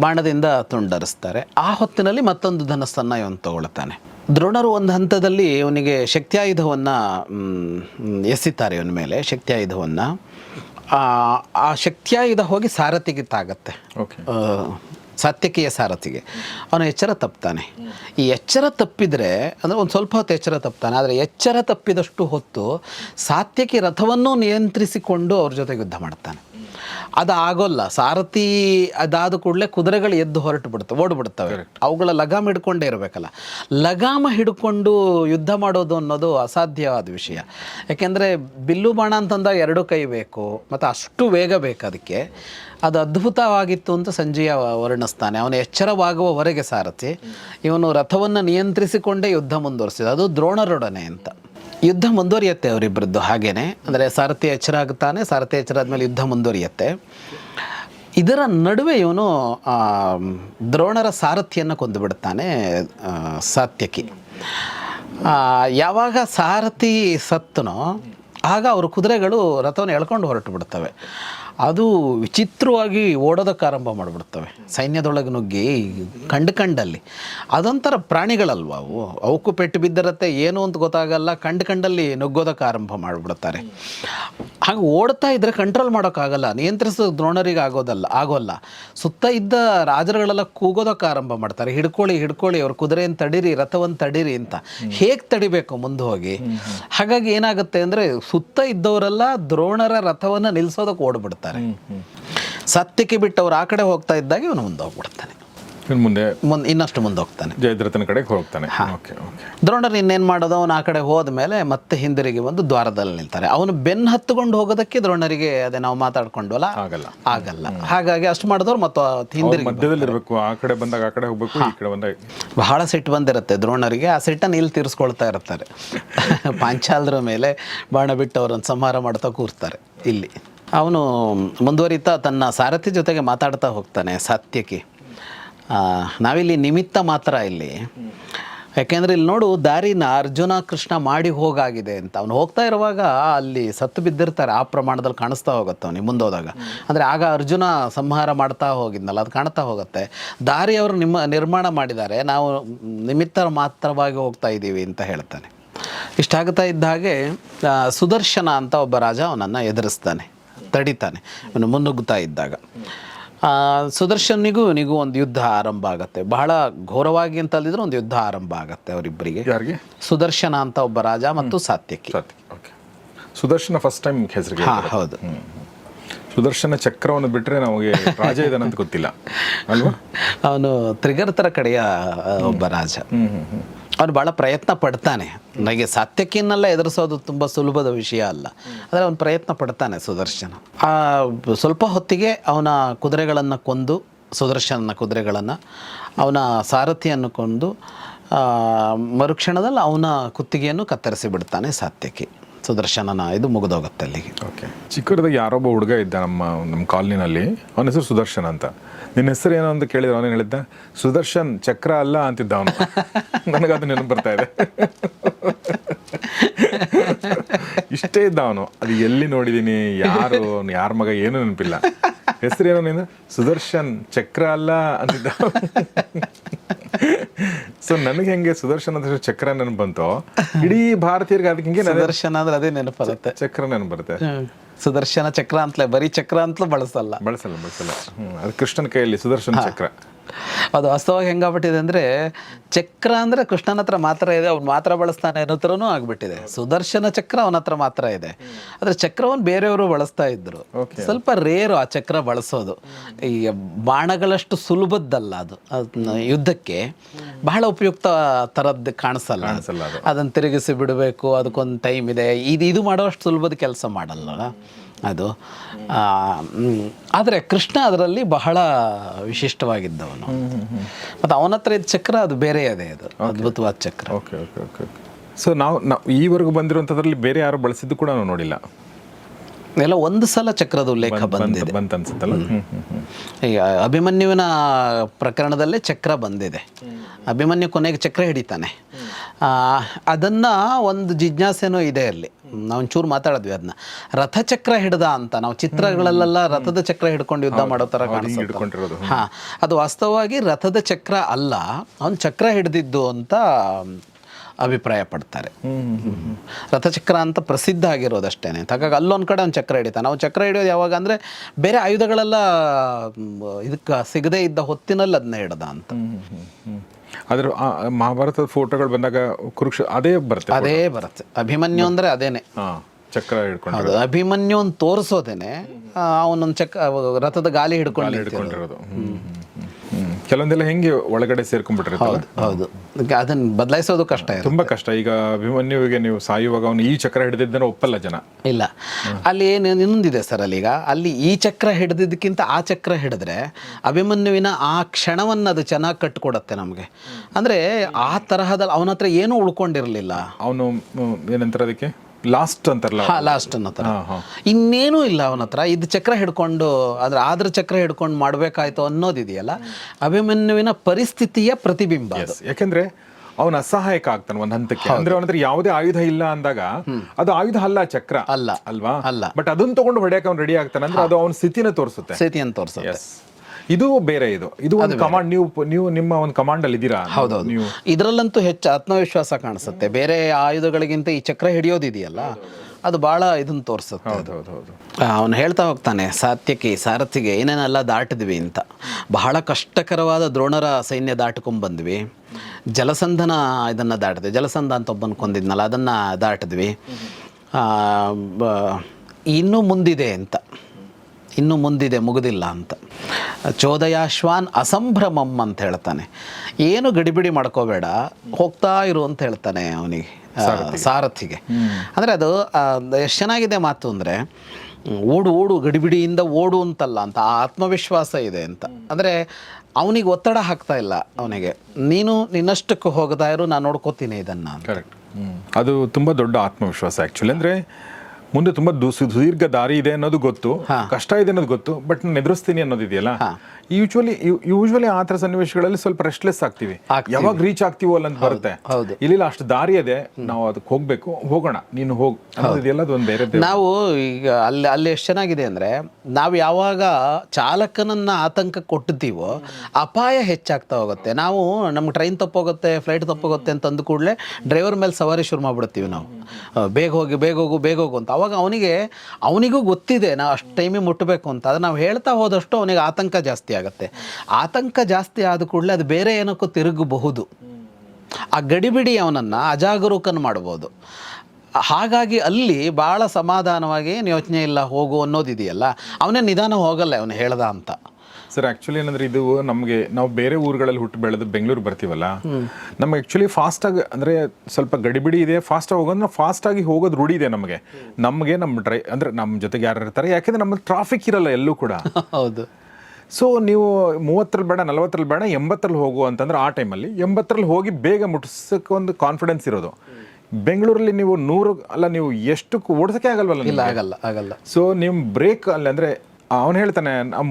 ಬಾಣದಿಂದ ತುಂಡರಿಸ್ತಾರೆ. ಆ ಹೊತ್ತಿನಲ್ಲಿ ಮತ್ತೊಂದು ಧನಸ್ಸನ್ನು ಇವನು ತಗೊಳ್ತಾನೆ. ದ್ರೋಣರು ಒಂದು ಹಂತದಲ್ಲಿ ಇವನಿಗೆ ಶಕ್ತಿಯಾಯುಧವನ್ನು ಎಸಿತಾರೆ ಇವನ ಮೇಲೆ ಶಕ್ತಿಯಾಯುಧವನ್ನು. ಆ ಶಕ್ತಿಯಾಯುಧ ಹೋಗಿ ಸಾರಥಿಗೆ ತಾಗತ್ತೆ. ಓಕೆ ಸಾತ್ವಿಕೆಯ ಸಾರಥಿಗೆ. ಅವನು ಎಚ್ಚರ ತಪ್ತಾನೆ. ಈ ಎಚ್ಚರ ತಪ್ಪಿದರೆ, ಅಂದರೆ ಒಂದು ಸ್ವಲ್ಪ ಹೊತ್ತು ಎಚ್ಚರ ತಪ್ತಾನೆ, ಆದರೆ ಎಚ್ಚರ ತಪ್ಪಿದಷ್ಟು ಹೊತ್ತು ಸಾತ್ವಿಕಿ ರಥವನ್ನು ನಿಯಂತ್ರಿಸಿಕೊಂಡು ಅವ್ರ ಜೊತೆಗೆ ಯುದ್ಧ ಮಾಡ್ತಾನೆ. ಅದು ಆಗೋಲ್ಲ ಸಾರಥಿ ಅದಾದ ಕೂಡಲೇ ಕುದುರೆಗಳು ಎದ್ದು ಹೊರಟು ಬಿಡ್ತವೆ. ಓಡ್ಬಿಡ್ತವೆ ಅವುಗಳ ಲಗಾಮ ಹಿಡ್ಕೊಂಡೇ ಇರಬೇಕಲ್ಲ. ಲಗಾಮ ಹಿಡ್ಕೊಂಡು ಯುದ್ಧ ಮಾಡೋದು ಅನ್ನೋದು ಅಸಾಧ್ಯವಾದ ವಿಷಯ. ಯಾಕೆಂದರೆ ಬಿಲ್ಲು ಬಾಣ ಅಂತಂದಾಗ ಎರಡು ಕೈ ಬೇಕು ಮತ್ತು ಅಷ್ಟು ವೇಗ ಬೇಕು ಅದಕ್ಕೆ. ಅದು ಅದ್ಭುತವಾಗಿತ್ತು ಅಂತ ಸಂಜಯ ವರ್ಣಿಸ್ತಾನೆ ಅವನು ಎಚ್ಚರವಾಗುವವರೆಗೆ ಸಾರಥಿ. ಇವನು ರಥವನ್ನು ನಿಯಂತ್ರಿಸಿಕೊಂಡೇ ಯುದ್ಧ ಮುಂದುವರಿಸಿದ. ಅದು ದ್ರೋಣರೊಡನೆ ಅಂತ. ಯುದ್ಧ ಮುಂದುವರಿಯುತ್ತೆ ಅವರಿಬ್ಬರದ್ದು ಹಾಗೇನೆ. ಅಂದರೆ ಸಾರಥಿ ಎಚ್ಚರ ಆಗುತ್ತಾನೆ ಸಾರಥಿ ಎಚ್ಚರ ಯುದ್ಧ ಮುಂದುವರಿಯುತ್ತೆ. ಇದರ ನಡುವೆ ಇವನು ದ್ರೋಣರ ಸಾರಥಿಯನ್ನು ಕೊಂದು ಬಿಡ್ತಾನೆ ಸಾತ್ಯಕಿ. ಯಾವಾಗ ಸಾರಥಿ ಸತ್ತನೋ ಆಗ ಅವ್ರ ಕುದುರೆಗಳು ರಥವನ್ನು ಎಳ್ಕೊಂಡು ಹೊರಟು ಬಿಡ್ತವೆ. ಅದು ವಿಚಿತ್ರವಾಗಿ ಓಡೋದಕ್ಕೆ ಆರಂಭ ಮಾಡಿಬಿಡ್ತವೆ. ಸೈನ್ಯದೊಳಗೆ ನುಗ್ಗಿ ಕಂಡು ಕಂಡಲ್ಲಿ. ಅದೊಂಥರ ಪ್ರಾಣಿಗಳಲ್ವ ಅವು? ಅವಕ್ಕೂ ಪೆಟ್ಟು ಬಿದ್ದಿರತ್ತೆ, ಏನು ಅಂತ ಗೊತ್ತಾಗಲ್ಲ, ಕಂಡು ಕಂಡಲ್ಲಿ ನುಗ್ಗೋದಕ್ಕೆ ಆರಂಭ ಮಾಡಿಬಿಡ್ತಾರೆ. ಹಾಗೆ ಓಡ್ತಾ ಇದ್ದರೆ ಕಂಟ್ರೋಲ್ ಮಾಡೋಕ್ಕಾಗಲ್ಲ, ನಿಯಂತ್ರಿಸೋ ದ್ರೋಣರಿಗೆ ಆಗೋದಲ್ಲ, ಆಗೋಲ್ಲ. ಸುತ್ತ ಇದ್ದ ರಾಜರುಗಳೆಲ್ಲ ಕೂಗೋದಕ್ಕೆ ಆರಂಭ ಮಾಡ್ತಾರೆ. ಹಿಡ್ಕೊಳ್ಳಿ ಹಿಡ್ಕೊಳ್ಳಿ, ಅವ್ರ ಕುದುರೆಯನ್ನು ತಡೀರಿ ರಥವನ್ನು ತಡೀರಿ ಅಂತ. ಹೇಗೆ ತಡಿಬೇಕು ಮುಂದೆ ಹೋಗಿ? ಹಾಗಾಗಿ ಏನಾಗುತ್ತೆ ಅಂದರೆ ಸುತ್ತ ಇದ್ದವರೆಲ್ಲ ದ್ರೋಣರ ರಥವನ್ನು ನಿಲ್ಲಿಸೋದಕ್ಕೆ ಓಡ್ಬಿಡ್ತಾರೆ. ಸತ್ಯಕ್ಕೆ ಬಿಟ್ಟು ಅವ್ರು ಆ ಕಡೆ ಹೋಗ್ತಾ ಇದ್ದಾಗ ಇವನು ಮುಂದೆ ಹೋಗ್ಬಿಡ್ತಾನೆ. ಮುಂದೆ ಮುಂದೆ ಇನ್ನಷ್ಟು ಮುಂದೆ ಹೋಗ್ತಾನೆ. ಜಯದ್ರಥನ ಕಡೆಗೆ ಹೋಗ್ತಾನೆ. Okay okay. ದ್ರೋಣರು ಇನ್ನೇನು ಮಾಡೋದು? ಅವನು ಆ ಕಡೆ ಹೋದ ಮೇಲೆ ಮತ್ತೆ ಹಿಂದಿರುಗಿ ಬಂದು ದ್ವಾರದಲ್ಲಿ ನಿಲ್ತಾರೆ. ಅವನು ಬೆನ್ ಹತ್ತುಕೊಂಡು ಹೋಗೋದಕ್ಕೆ ದ್ರೋಣರಿಗೆ ಅದೇ ನಾವು ಮಾತಾಡ್ಕೊಂಡ್ವಲ್ಲ? ಆಗಲ್ಲ. ಆಗಲ್ಲ. ಹಾಗಾಗಿ ಅಷ್ಟು ಮಾಡಿದವ್ರು ಮತ್ತು ಹಿಂದಿರುಗಿ ಮಧ್ಯದಲ್ಲಿ ಇರಬೇಕು. ಆ ಕಡೆ ಬಂದಾಗ ಆ ಕಡೆ ಹೋಗ್ಬೇಕು ಈ ಕಡೆ ಬಂದಾಗ ಬಹಳ ಸಿಟ್ಟು ಬಂದಿರುತ್ತೆ ದ್ರೋಣರಿಗೆ. ಆ ಸಿಟ್ಟನ್ನು ಇಲ್ಲಿ ತೀರಿಸ್ಕೊಳ್ತಾ ಇರ್ತಾರೆ. <laughs> ಪಾಂಚಾಲರ ಮೇಲೆ ಬಾಣ ಬಿಟ್ಟು ಅವರನ್ನು ಸಂಹಾರ ಮಾಡ್ತಾ ಕೂರ್ತಾರೆ ಇಲ್ಲಿ. ಅವನು ಮುಂದುವರಿತಾ ತನ್ನ ಸಾರಥಿ ಜೊತೆಗೆ ಮಾತಾಡ್ತಾ ಹೋಗ್ತಾನೆ ಸಾತ್ಯಕಿ ನಾವಿಲ್ಲಿ ನಿಮಿತ್ತ ಮಾತ್ರ ಇಲ್ಲಿ. ಯಾಕೆಂದರೆ ಇಲ್ಲಿ ನೋಡು, ದಾರಿನ ಅರ್ಜುನ ಕೃಷ್ಣ ಮಾಡಿ ಹೋಗಾಗಿದೆ ಅಂತ. ಅವನು ಹೋಗ್ತಾ ಇರುವಾಗ ಅಲ್ಲಿ ಸತ್ತು ಬಿದ್ದಿರ್ತಾರೆ, ಆ ಪ್ರಮಾಣದಲ್ಲಿ ಕಾಣಿಸ್ತಾ ಹೋಗುತ್ತೆ ಅವನಿಗೆ ಮುಂದೋದಾಗ. ಅಂದರೆ ಆಗ ಅರ್ಜುನ ಸಂಹಾರ ಮಾಡ್ತಾ ಹೋಗಿದ್ನಲ್ಲ, ಅದು ಕಾಣ್ತಾ ಹೋಗುತ್ತೆ. ದಾರಿ ಅವರು ನಿಮ್ಮ ನಿರ್ಮಾಣ ಮಾಡಿದ್ದಾರೆ, ನಾವು ನಿಮಿತ್ತ ಮಾತ್ರವಾಗಿ ಹೋಗ್ತಾ ಇದ್ದೀವಿ ಅಂತ ಹೇಳ್ತಾನೆ. ಇಷ್ಟಾಗ್ತಾ ಇದ್ದ ಹಾಗೆ ಸುದರ್ಶನ ಅಂತ ಒಬ್ಬ ರಾಜ ಅವನನ್ನು ಎದುರಿಸ್ತಾನೆ. ತಡಿತಾನೆ ಅವನು ಮುನ್ನುಗ್ಗುತ್ತಾ ಇದ್ದಾಗ. ಆ, ಸುದರ್ಶನಿಗೂ ಇವನಿಗೂ ಒಂದು ಯುದ್ಧ ಆರಂಭ ಆಗುತ್ತೆ. ಬಹಳ ಘೋರವಾಗಿ ಅಂತ ಅಲ್ಲಿದ್ರೆ ಒಂದು ಯುದ್ಧ ಆರಂಭ ಆಗುತ್ತೆ ಅವರಿಬ್ಬರಿಗೆ. ಯಾರಿಗೆ? ಸುದರ್ಶನ ಅಂತ ಒಬ್ಬ ರಾಜ ಮತ್ತು ಸಾತ್ಯಕಿ. ಸುದರ್ಶನ ಫಸ್ಟ್ ಟೈಮ್ ಹೆಸರು ಹಾ ಹೌದು. ಸುದರ್ಶನ ಚಕ್ರವನ್ನು ಬಿಟ್ಟರೆ ನಮಗೆ ರಾಜ ಇದಾನಂತ ಗೊತ್ತಿಲ್ಲ. ಅಲ್ವಾ? ಅವನು ತ್ರಿಗರ್ತರ ಕಡೆಯ ಒಬ್ಬ ರಾಜ. ಹ್ಮ್ ಹ್ಮ್ ಹ್ಮ್. ಅವನು ಭಾಳ ಪ್ರಯತ್ನ ಪಡ್ತಾನೆ. ನನಗೆ ಸತ್ಯಕ್ಕಿನ್ನೆಲ್ಲ ಎದುರಿಸೋದು ತುಂಬ ಸುಲಭದ ವಿಷಯ ಅಲ್ಲ. ಆದರೆ ಅವನು ಪ್ರಯತ್ನ ಪಡ್ತಾನೆ ಸುದರ್ಶನ. ಸ್ವಲ್ಪ ಹೊತ್ತಿಗೆ ಅವನ ಕುದುರೆಗಳನ್ನು ಕೊಂದು, ಸುದರ್ಶನನ ಕುದುರೆಗಳನ್ನು, ಅವನ ಸಾರಥಿಯನ್ನು ಕೊಂದು ಮರುಕ್ಷಣದಲ್ಲಿ ಅವನ ಕುತ್ತಿಗೆಯನ್ನು ಕತ್ತರಿಸಿ ಬಿಡ್ತಾನೆ ಸಾತ್ಯಕಿ ಸುದರ್ಶನನ ಇದು ಮುಗಿದೋಗುತ್ತೆ ಅಲ್ಲಿಗೆ. ಓಕೆ. ಚಿಕ್ಕದಾಗ ಯಾರೊಬ್ಬ ಹುಡುಗ ಇದ್ದ ನಮ್ಮ ನಮ್ಮ ಕಾಲನಿನಲ್ಲಿ. ಅವನ ಹೆಸರು ಸುದರ್ಶನ್ ಅಂತ. ನಿನ್ನ ಹೆಸರು ಏನೋ ಅಂತ ಕೇಳಿದ್ರೆ ಅವನೇನು ಹೇಳಿದ್ದ? ಸುದರ್ಶನ್ ಚಕ್ರ ಅಲ್ಲ ಅಂತಿದ್ದ ಅವನು. <laughs> ನನಗದು ನೆನಪು ಬರ್ತಾ ಇದೆ. <laughs> ಇಷ್ಟೇ ಇದ್ದ ಅವನು. ಅದು ಎಲ್ಲಿ ನೋಡಿದ್ದೀನಿ ಯಾರು, ಯಾರ ಮಗ ಏನೂ ನೆನಪಿಲ್ಲ. ಹೆಸರು ಏನೋ ನೀನು ಸುದರ್ಶನ್ ಚಕ್ರ ಅಲ್ಲ ಅಂತಿದ್ದ <laughs> ಸೊ ನನಗೆ ಹೆಂಗೆ ಸುದರ್ಶನ ಚಕ್ರ ನೆನಪು ಬಂತು? ಇಡೀ ಭಾರತೀಯರಿಗೆ ಅದಕ್ಕೆ ಹಿಂಗೆ ನನಗೆ ಸುದರ್ಶನ ಅಂದ್ರೆ ಅದೇ ನೆನಪಾಗುತ್ತೆ ಚಕ್ರ ನೆನಪು ಬರುತ್ತೆ. ಸುದರ್ಶನ ಚಕ್ರ ಅಂತಲೇ ಬರೀ ಚಕ್ರ ಅಂತಲೂ ಬಳಸಲ್ಲ. ಬಳಸಲ್ಲ ಬಳಸಲ್ಲ. ಹ್ಮ್. ಅದು ಕೃಷ್ಣನ ಕೈಯಲ್ಲಿ ಸುದರ್ಶನ ಚಕ್ರ. ಅದು ವಾಸ್ತವವಾಗಿ ಹೆಂಗಾಗ್ಬಿಟ್ಟಿದೆ ಅಂದ್ರೆ ಚಕ್ರ ಅಂದ್ರೆ ಕೃಷ್ಣನ ಹತ್ರ ಮಾತ್ರ ಇದೆ ಅವ್ನು ಮಾತ್ರ ಬಳಸ್ತಾನೆ ಅನ್ನೋ ಥರನೂ ಆಗಿಬಿಟ್ಟಿದೆ. ಸುದರ್ಶನ ಚಕ್ರ ಅವನ ಹತ್ರ ಮಾತ್ರ ಇದೆ. ಆದರೆ ಚಕ್ರವನ್ನು ಬೇರೆಯವರು ಬಳಸ್ತಾ ಇದ್ರು. ಸ್ವಲ್ಪ ರೇರು ಆ ಚಕ್ರ ಬಳಸೋದು. ಈ ಬಾಣಗಳಷ್ಟು ಸುಲಭದ್ದಲ್ಲ ಅದು. ಯುದ್ಧಕ್ಕೆ ಬಹಳ ಉಪಯುಕ್ತ ಥರದ್ದು ಕಾಣಿಸಲ್ಲ. ಕಾಣಿಸಲ್ಲ ಅದು. ಅದನ್ನು ತಿರುಗಿಸಿ ಬಿಡಬೇಕು ಅದಕ್ಕೊಂದು ಟೈಮ್ ಇದೆ. ಇದು ಇದು ಮಾಡೋಷ್ಟು ಸುಲಭದ ಕೆಲಸ ಮಾಡಲ್ಲ ಅದು. ಆದರೆ ಕೃಷ್ಣ ಅದರಲ್ಲಿ ಬಹಳ ವಿಶಿಷ್ಟವಾಗಿದ್ದವನು. ಮತ್ತು ಅವನ ಹತ್ರ ಇದ್ದ ಚಕ್ರ ಅದು ಬೇರೆ ಅದೇ ಅದು ಅದ್ಭುತವಾದ ಚಕ್ರ. Okay okay okay okay so ನಾವು ನಾವು ಈವರೆಗೂ ಬಂದಿರುವಂಥದ್ರಲ್ಲಿ ಬೇರೆ ಯಾರು ಬಳಸಿದ್ದು ಕೂಡ ನಾವು ನೋಡಿಲ್ಲ. ಎಲ್ಲ ಒಂದು ಸಲ ಚಕ್ರದ ಉಲ್ಲೇಖ ಬಂದಿದೆ. ಬಂತ ಅನ್ಸುತ್ತಲ್ಲ? ಈಗ ಅಭಿಮನ್ಯುವಿನ ಪ್ರಕರಣದಲ್ಲೇ ಚಕ್ರ ಬಂದಿದೆ. ಅಭಿಮನ್ಯು ಕೊನೆಗೆ ಚಕ್ರ ಹಿಡಿತಾನೆ. ಅದನ್ನ ಒಂದು ಜಿಜ್ಞಾಸೆನೂ ಇದೆ ಅಲ್ಲಿ. ನಾವು ಒಂಚೂರು ಮಾತಾಡಿದ್ವಿ ಅದನ್ನ ರಥಚಕ್ರ ಹಿಡ್ದ ಅಂತ ನಾವು ಚಿತ್ರಗಳಲ್ಲೆಲ್ಲ ರಥದ ಚಕ್ರ ಹಿಡ್ಕೊಂಡು ಯುದ್ಧ ಮಾಡೋ ಥರ ಕಾಣಿಸುತ್ತೆ. ಹಿಡ್ಕೊಂಡಿರೋದು. ಹಾ ಅದು ವಾಸ್ತವವಾಗಿ ರಥದ ಚಕ್ರ ಅಲ್ಲ ಅವನು ಚಕ್ರ ಹಿಡ್ದಿದ್ದು ಅಂತ ಅಭಿಪ್ರಾಯ ಪಡ್ತಾರೆ. ರಥಚಕ್ರ ಅಂತ ಪ್ರಸಿದ್ಧ ಆಗಿರೋದಷ್ಟೇ ಹಾಗಾಗಿ ಅಲ್ಲೊಂದು ಕಡೆ ಅವ್ನು ಚಕ್ರ ಹಿಡಿತಾನೆ. ನಾವು ಚಕ್ರ ಹಿಡಿಯೋದು ಯಾವಾಗ ಅಂದರೆ ಬೇರೆ ಆಯುಧಗಳೆಲ್ಲ ಇದಕ್ಕೆ ಸಿಗದೇ ಇದ್ದ ಹೊತ್ತಿನಲ್ಲಿ ಅದನ್ನ ಹಿಡ್ದ ಅಂತ. ಅದ್ರ ಮಹಾಭಾರತದ ಫೋಟೋಗಳು ಬಂದಾಗ ಕುರುಕ್ಷ ಅದೇ ಬರುತ್ತೆ ಅದೇ ಬರುತ್ತೆ. ಅಭಿಮನ್ಯು ಅಂದರೆ ಅದೇನೆ. ಚಕ್ರ ಹಿಡ್ಕೊಂಡು ಅಭಿಮನ್ಯು ಅಂತ ತೋರಿಸೋದೇನೆ. ಅವನೊಂದು ಚಕ್ರ ರಥದ ಗಾಲಿ ಹಿಡ್ಕೊಂಡು ಹಿಡ್ಕೊಂಡಿರೋದು. ಕೆಲವೊಂದೆಲ್ಲ ಹೆಂಗೆ ಒಳಗಡೆ ಸೇರ್ಕೊಂಡ್ಬಿಟ್ಟಿರ್ತಾರೆ ಹೌದು ಹೌದು. ಈಗ ಅದನ್ನ ಬದಲಾಯಿಸೋದು ಕಷ್ಟ ತುಂಬಾ ಕಷ್ಟ. ಈಗ ಅಭಿಮನ್ಯುವಿಗೆ ನೀವು ಸಾಯುವಾಗ ಅವನು ಈ ಚಕ್ರ ಹಿಡಿದಿದ್ದನ್ನು ಒಪ್ಪಲ್ಲ ಜನ. ಇಲ್ಲ. ಅಲ್ಲಿ ಏನು ಇನ್ನೊಂದಿದೆ ಸರ್ ಅಲ್ಲೀಗ ಅಲ್ಲಿ ಈ ಚಕ್ರ ಹಿಡಿದಿದ್ದಕ್ಕಿಂತ ಆ ಚಕ್ರ ಹಿಡಿದ್ರೆ ಅಭಿಮನ್ಯುವಿನ ಆ ಕ್ಷಣವನ್ನು ಅದು ಚೆನ್ನಾಗಿ ಕಟ್ಟಿಕೊಡತ್ತೆ ನಮಗೆ. ಅಂದರೆ ಆ ತರಹದಲ್ಲಿ ಅವನ ಹತ್ರ ಏನೂ ಉಳ್ಕೊಂಡಿರಲಿಲ್ಲ. ಅವನು ಏನಂತಾರೆ ಅದಕ್ಕೆ? ಲಾಸ್ಟ್ ಅಂತಾರಲ್ಲ ಹಾ ಲಾಸ್ಟ್ ಅನ್ನೋ ಥರ ಹಾ ಹಾ. ಇನ್ನೇನೂ ಇಲ್ಲ ಅವನ ಹತ್ರ. ಇದು ಚಕ್ರ ಹಿಡ್ಕೊಂಡು ಅಂದ್ರೆ ಆದ್ರ ಚಕ್ರ ಹಿಡ್ಕೊಂಡು ಮಾಡ್ಬೇಕಾಯ್ತು ಅನ್ನೋದಿದೆಯಲ್ಲ ಅಭಿಮನ್ಯುವಿನ ಪರಿಸ್ಥಿತಿಯ ಪ್ರತಿಬಿಂಬ ಅದು. ಯಾಕಂದ್ರೆ ಅವನ ಅಸಹಾಯಕ ಆಗ್ತಾನೆ ಒಂದ್ ಹಂತಕ್ಕೆ. ಅಂದ್ರೆ ಅವನ ಹತ್ರ ಯಾವುದೇ ಆಯುಧ ಇಲ್ಲ ಅಂದಾಗ ಅದು ಆಯುಧ ಅಲ್ಲ ಚಕ್ರ ಅಲ್ಲ. ಅಲ್ವಾ? ಅಲ್ಲ. ಬಟ್ ಅದನ್ನ ತಗೊಂಡು ಹೊಡೆಯಕ್ಕೆ ಅವ್ನು ರೆಡಿ ಆಗ್ತಾನೆ. ಅಂದ್ರೆ ಅದು ಅವನ ಸ್ಥಿತಿನ ತೋರಿಸುತ್ತೆ. ಸ್ಥಿತಿಯನ್ನು ತೋರಿಸುತ್ತೆ. ಇದು ಬೇರೆ ಇದು. ಇದು ಒಂದು ಕಮಾಂಡ್ ನೀವು ನೀವು ನಿಮ್ಮ ಒಂದು ಕಮಾಂಡ್ ಅಲ್ಲಿ ಇದ್ದೀರಾ? ನೀವು ಇದರಲ್ಲಂತೂ ಹೆಚ್ಚು ಆತ್ಮವಿಶ್ವಾಸ ಕಾಣಿಸುತ್ತೆ. ಬೇರೆ ಆಯುಧಗಳಿಗಿಂತ ಈ ಚಕ್ರ ಹಿಡಿಯೋದಿದೆಯಲ್ಲ ಅದು ಬಹಳ ಇದನ್ನು ತೋರಿಸುತ್ತೆ ಹೌದು ಹೌದು ಹೌದು ಅವನು ಹೇಳ್ತಾ ಹೋಗ್ತಾನೆ ಸಾತ್ಯಕ್ಕೆ ಸಾರಥಿಗೆ ಏನೇನೆಲ್ಲ ದಾಟಿದ್ವಿ ಅಂತ. ಬಹಳ ಕಷ್ಟಕರವಾದ ದ್ರೋಣರ ಸೈನ್ಯ ದಾಟ್ಕೊಂಡ್ಬಂದ್ವಿ ಜಲಸಂಧನ ಇದನ್ನು ದಾಟಿದ್ವಿ ಜಲಸಂಧ ಅಂತ ಒಬ್ಬನ ಕೊಂದಿದ್ನಲ್ಲ ಅದನ್ನು ದಾಟಿದ್ವಿ. ಇನ್ನೂ ಮುಂದಿದೆ ಅಂತ. ಇನ್ನು ಮುಂದಿದೆ ಮುಗುದಿಲ್ಲ ಅಂತ. ಚೋದಯಾಶ್ವಾನ್ ಅಸಂಭ್ರಮಂ ಅಂತ ಹೇಳ್ತಾನೆ. ಏನು ಗಡಿಬಿಡಿ ಮಾಡ್ಕೋಬೇಡ ಹೋಗ್ತಾ ಇರು ಅಂತ ಹೇಳ್ತಾನೆ ಅವನಿಗೆ ಸಾರಥಿಗೆ. ಅಂದರೆ ಅದು ಎಷ್ಟು ಚೆನ್ನಾಗಿದೆ ಮಾತು ಅಂದರೆ ಓಡು ಓಡು ಗಡಿಬಿಡಿಯಿಂದ ಓಡು ಅಂತಲ್ಲ ಅಂತ ಆ ಆತ್ಮವಿಶ್ವಾಸ ಇದೆ ಅಂತ. ಅಂದರೆ ಅವನಿಗೆ ಒತ್ತಡ ಹಾಕ್ತಾ ಇಲ್ಲ ಅವನಿಗೆ. ನೀನು ನಿನ್ನಷ್ಟಕ್ಕೆ ಹೋಗದಾ ಇರು ನಾನು ನೋಡ್ಕೋತೀನಿ ಇದನ್ನು ಕರೆಕ್ಟ್ ಅದು ತುಂಬ ದೊಡ್ಡ ಆತ್ಮವಿಶ್ವಾಸ ಆ್ಯಕ್ಚುಲಿ ಅಂದ್ರೆ ಮುಂದೆ ತುಂಬಾ ದು- ಸುದೀರ್ಘ ದಾರಿ ಇದೆ ಅನ್ನೋದು ಗೊತ್ತು ಕಷ್ಟ ಇದೆ ಅನ್ನೋದು ಗೊತ್ತು ಬಟ್ ನಾನು ಎದುರಿಸ್ತೀನಿ ಅನ್ನೋದು ಇದೆಯಲ್ಲ ಯೂಶ್ವಲಿ ಯೂಶ್ವಲಿ ಆ ಥರ ಸನ್ನಿವೇಶಗಳಲ್ಲಿ ಸ್ವಲ್ಪ ರೆಸ್ಟ್ಲೆಸ್ ಆಗ್ತೀವಿ. ಯಾವಾಗ ರೀಚ್ ಆಗ್ತೀವೋ ಅಲ್ಲ ಅಂತ ಬರುತ್ತೆ. ಇಲ್ಲಿಲ್ಲ ಅಷ್ಟು ದಾರಿ ಇದೆ ನಾವು ಅದಕ್ಕೆ ಹೋಗ್ಬೇಕು. ಹೋಗೋಣ ನೀನು ಹೋಗಿ. ಒಂದು ಬೇರೆ ನಾವು ಈಗ ಅಲ್ಲಿ ಅಲ್ಲಿ ಎಷ್ಟು ಚೆನ್ನಾಗಿದೆ ಅಂದರೆ ನಾವು ಯಾವಾಗ ಚಾಲಕನನ್ನ ಆತಂಕ ಕೊಟ್ಟಿದ್ದೀವೋ ಅಪಾಯ ಹೆಚ್ಚಾಗ್ತಾ ಹೋಗುತ್ತೆ. ನಾವು ನಮ್ಗೆ ಟ್ರೈನ್ ತಪ್ಪೋಗುತ್ತೆ ಫ್ಲೈಟ್ ತಪ್ಪೋಗುತ್ತೆ ಅಂತ ಅಂದ ಕೂಡಲೇ ಡ್ರೈವರ್ ಮೇಲೆ ಸವಾರಿ ಶುರು ಮಾಡ್ಬಿಡ್ತೀವಿ ನಾವು. ಬೇಗ ಹೋಗಿ ಬೇಗ ಹೋಗು ಬೇಗ ಹೋಗು ಅಂತ. ಅವಾಗ ಅವನಿಗೆ ಅವನಿಗೂ ಗೊತ್ತಿದೆ ನಾವು ಅಷ್ಟು ಟೈಮಿಗೆ ಮುಟ್ಟಬೇಕು ಅಂತ. ಅದು ನಾವು ಹೇಳ್ತಾ ಹೋದಷ್ಟು ಅವನಿಗೆ ಆತಂಕ ಜಾಸ್ತಿ ಆಗುತ್ತೆ. ಆತಂಕ ಜಾಸ್ತಿ ಆದ ಕೂಡಲೇ ಅದು ಬೇರೆ ಏನಕ್ಕೂ ತಿರುಗಬಹುದು. ಆ ಗಡಿಬಿಡಿ ಅವನನ್ನು ಅಜಾಗರೂಕನ ಮಾಡ್ಬೋದು. ಹಾಗಾಗಿ ಅಲ್ಲಿ ಭಾಳ ಸಮಾಧಾನವಾಗಿ ಏನು ಯೋಚನೆ ಇಲ್ಲ ಹೋಗು ಅನ್ನೋದಿದೆಯಲ್ಲ ಅವನೇ ನಿಧಾನ ಹೋಗಲ್ಲ ಅವನು ಹೇಳ್ದ ಅಂತ. ಸರ್ ಆಕ್ಚುಲಿ ಏನಂದ್ರೆ ಇದು ನಮಗೆ ನಾವು ಬೇರೆ ಊರುಗಳಲ್ಲಿ ಹುಟ್ಟು ಬೆಳೆದು ಬೆಂಗಳೂರು ಬರ್ತೀವಲ್ಲ ನಮ್ಗೆ ಆಕ್ಚುಲಿ ಫಾಸ್ಟ್ ಆಗಿ ಅಂದ್ರೆ ಸ್ವಲ್ಪ ಗಡಿಬಿಡಿ ಇದೆ ಫಾಸ್ಟಾಗಿ ಹೋಗೋದು ನಾವು ಫಾಸ್ಟ್ ಆಗಿ ಹೋಗೋದು ರೂಢಿ ಇದೆ ನಮಗೆ. ನಮಗೆ ನಮ್ಮ ಡ್ರೈ ಅಂದ್ರೆ ನಮ್ಮ ಜೊತೆಗೆ ಯಾರು ಇರ್ತಾರೆ ಯಾಕೆಂದ್ರೆ ನಮ್ಮ ಟ್ರಾಫಿಕ್ ಇರಲ್ಲ ಎಲ್ಲೂ ಕೂಡ. <laughs> ಹೌದು. ಸೊ ನೀವು ಮೂವತ್ತರಲ್ಲಿ ಬೇಡ ನಲವತ್ತರಲ್ಲಿ ಬೇಡ ಎಂಬತ್ತರಲ್ಲಿ ಹೋಗು ಅಂತಂದ್ರೆ ಆ ಟೈಮಲ್ಲಿ ಎಂಬತ್ತರಲ್ಲಿ ಹೋಗಿ ಬೇಗ ಮುಟ್ಟಿಸೋಕೆ ಒಂದು ಕಾನ್ಫಿಡೆನ್ಸ್ ಇರೋದು. ಬೆಂಗಳೂರಲ್ಲಿ ನೀವು ನೂರು ಅಲ್ಲ ನೀವು ಎಷ್ಟು ಓಡಿಸೋಕೆ ಆಗಲ್ವಲ್ಲ ಇಲ್ಲ ಆಗಲ್ಲ ಆಗಲ್ಲ. ಸೊ ನಿಮ್ಮ ಬ್ರೇಕ್ ಅಲ್ಲಿ ಅಂದರೆ ಅವನು ಹೇಳ್ತಾನೆ ನಮ್ಮ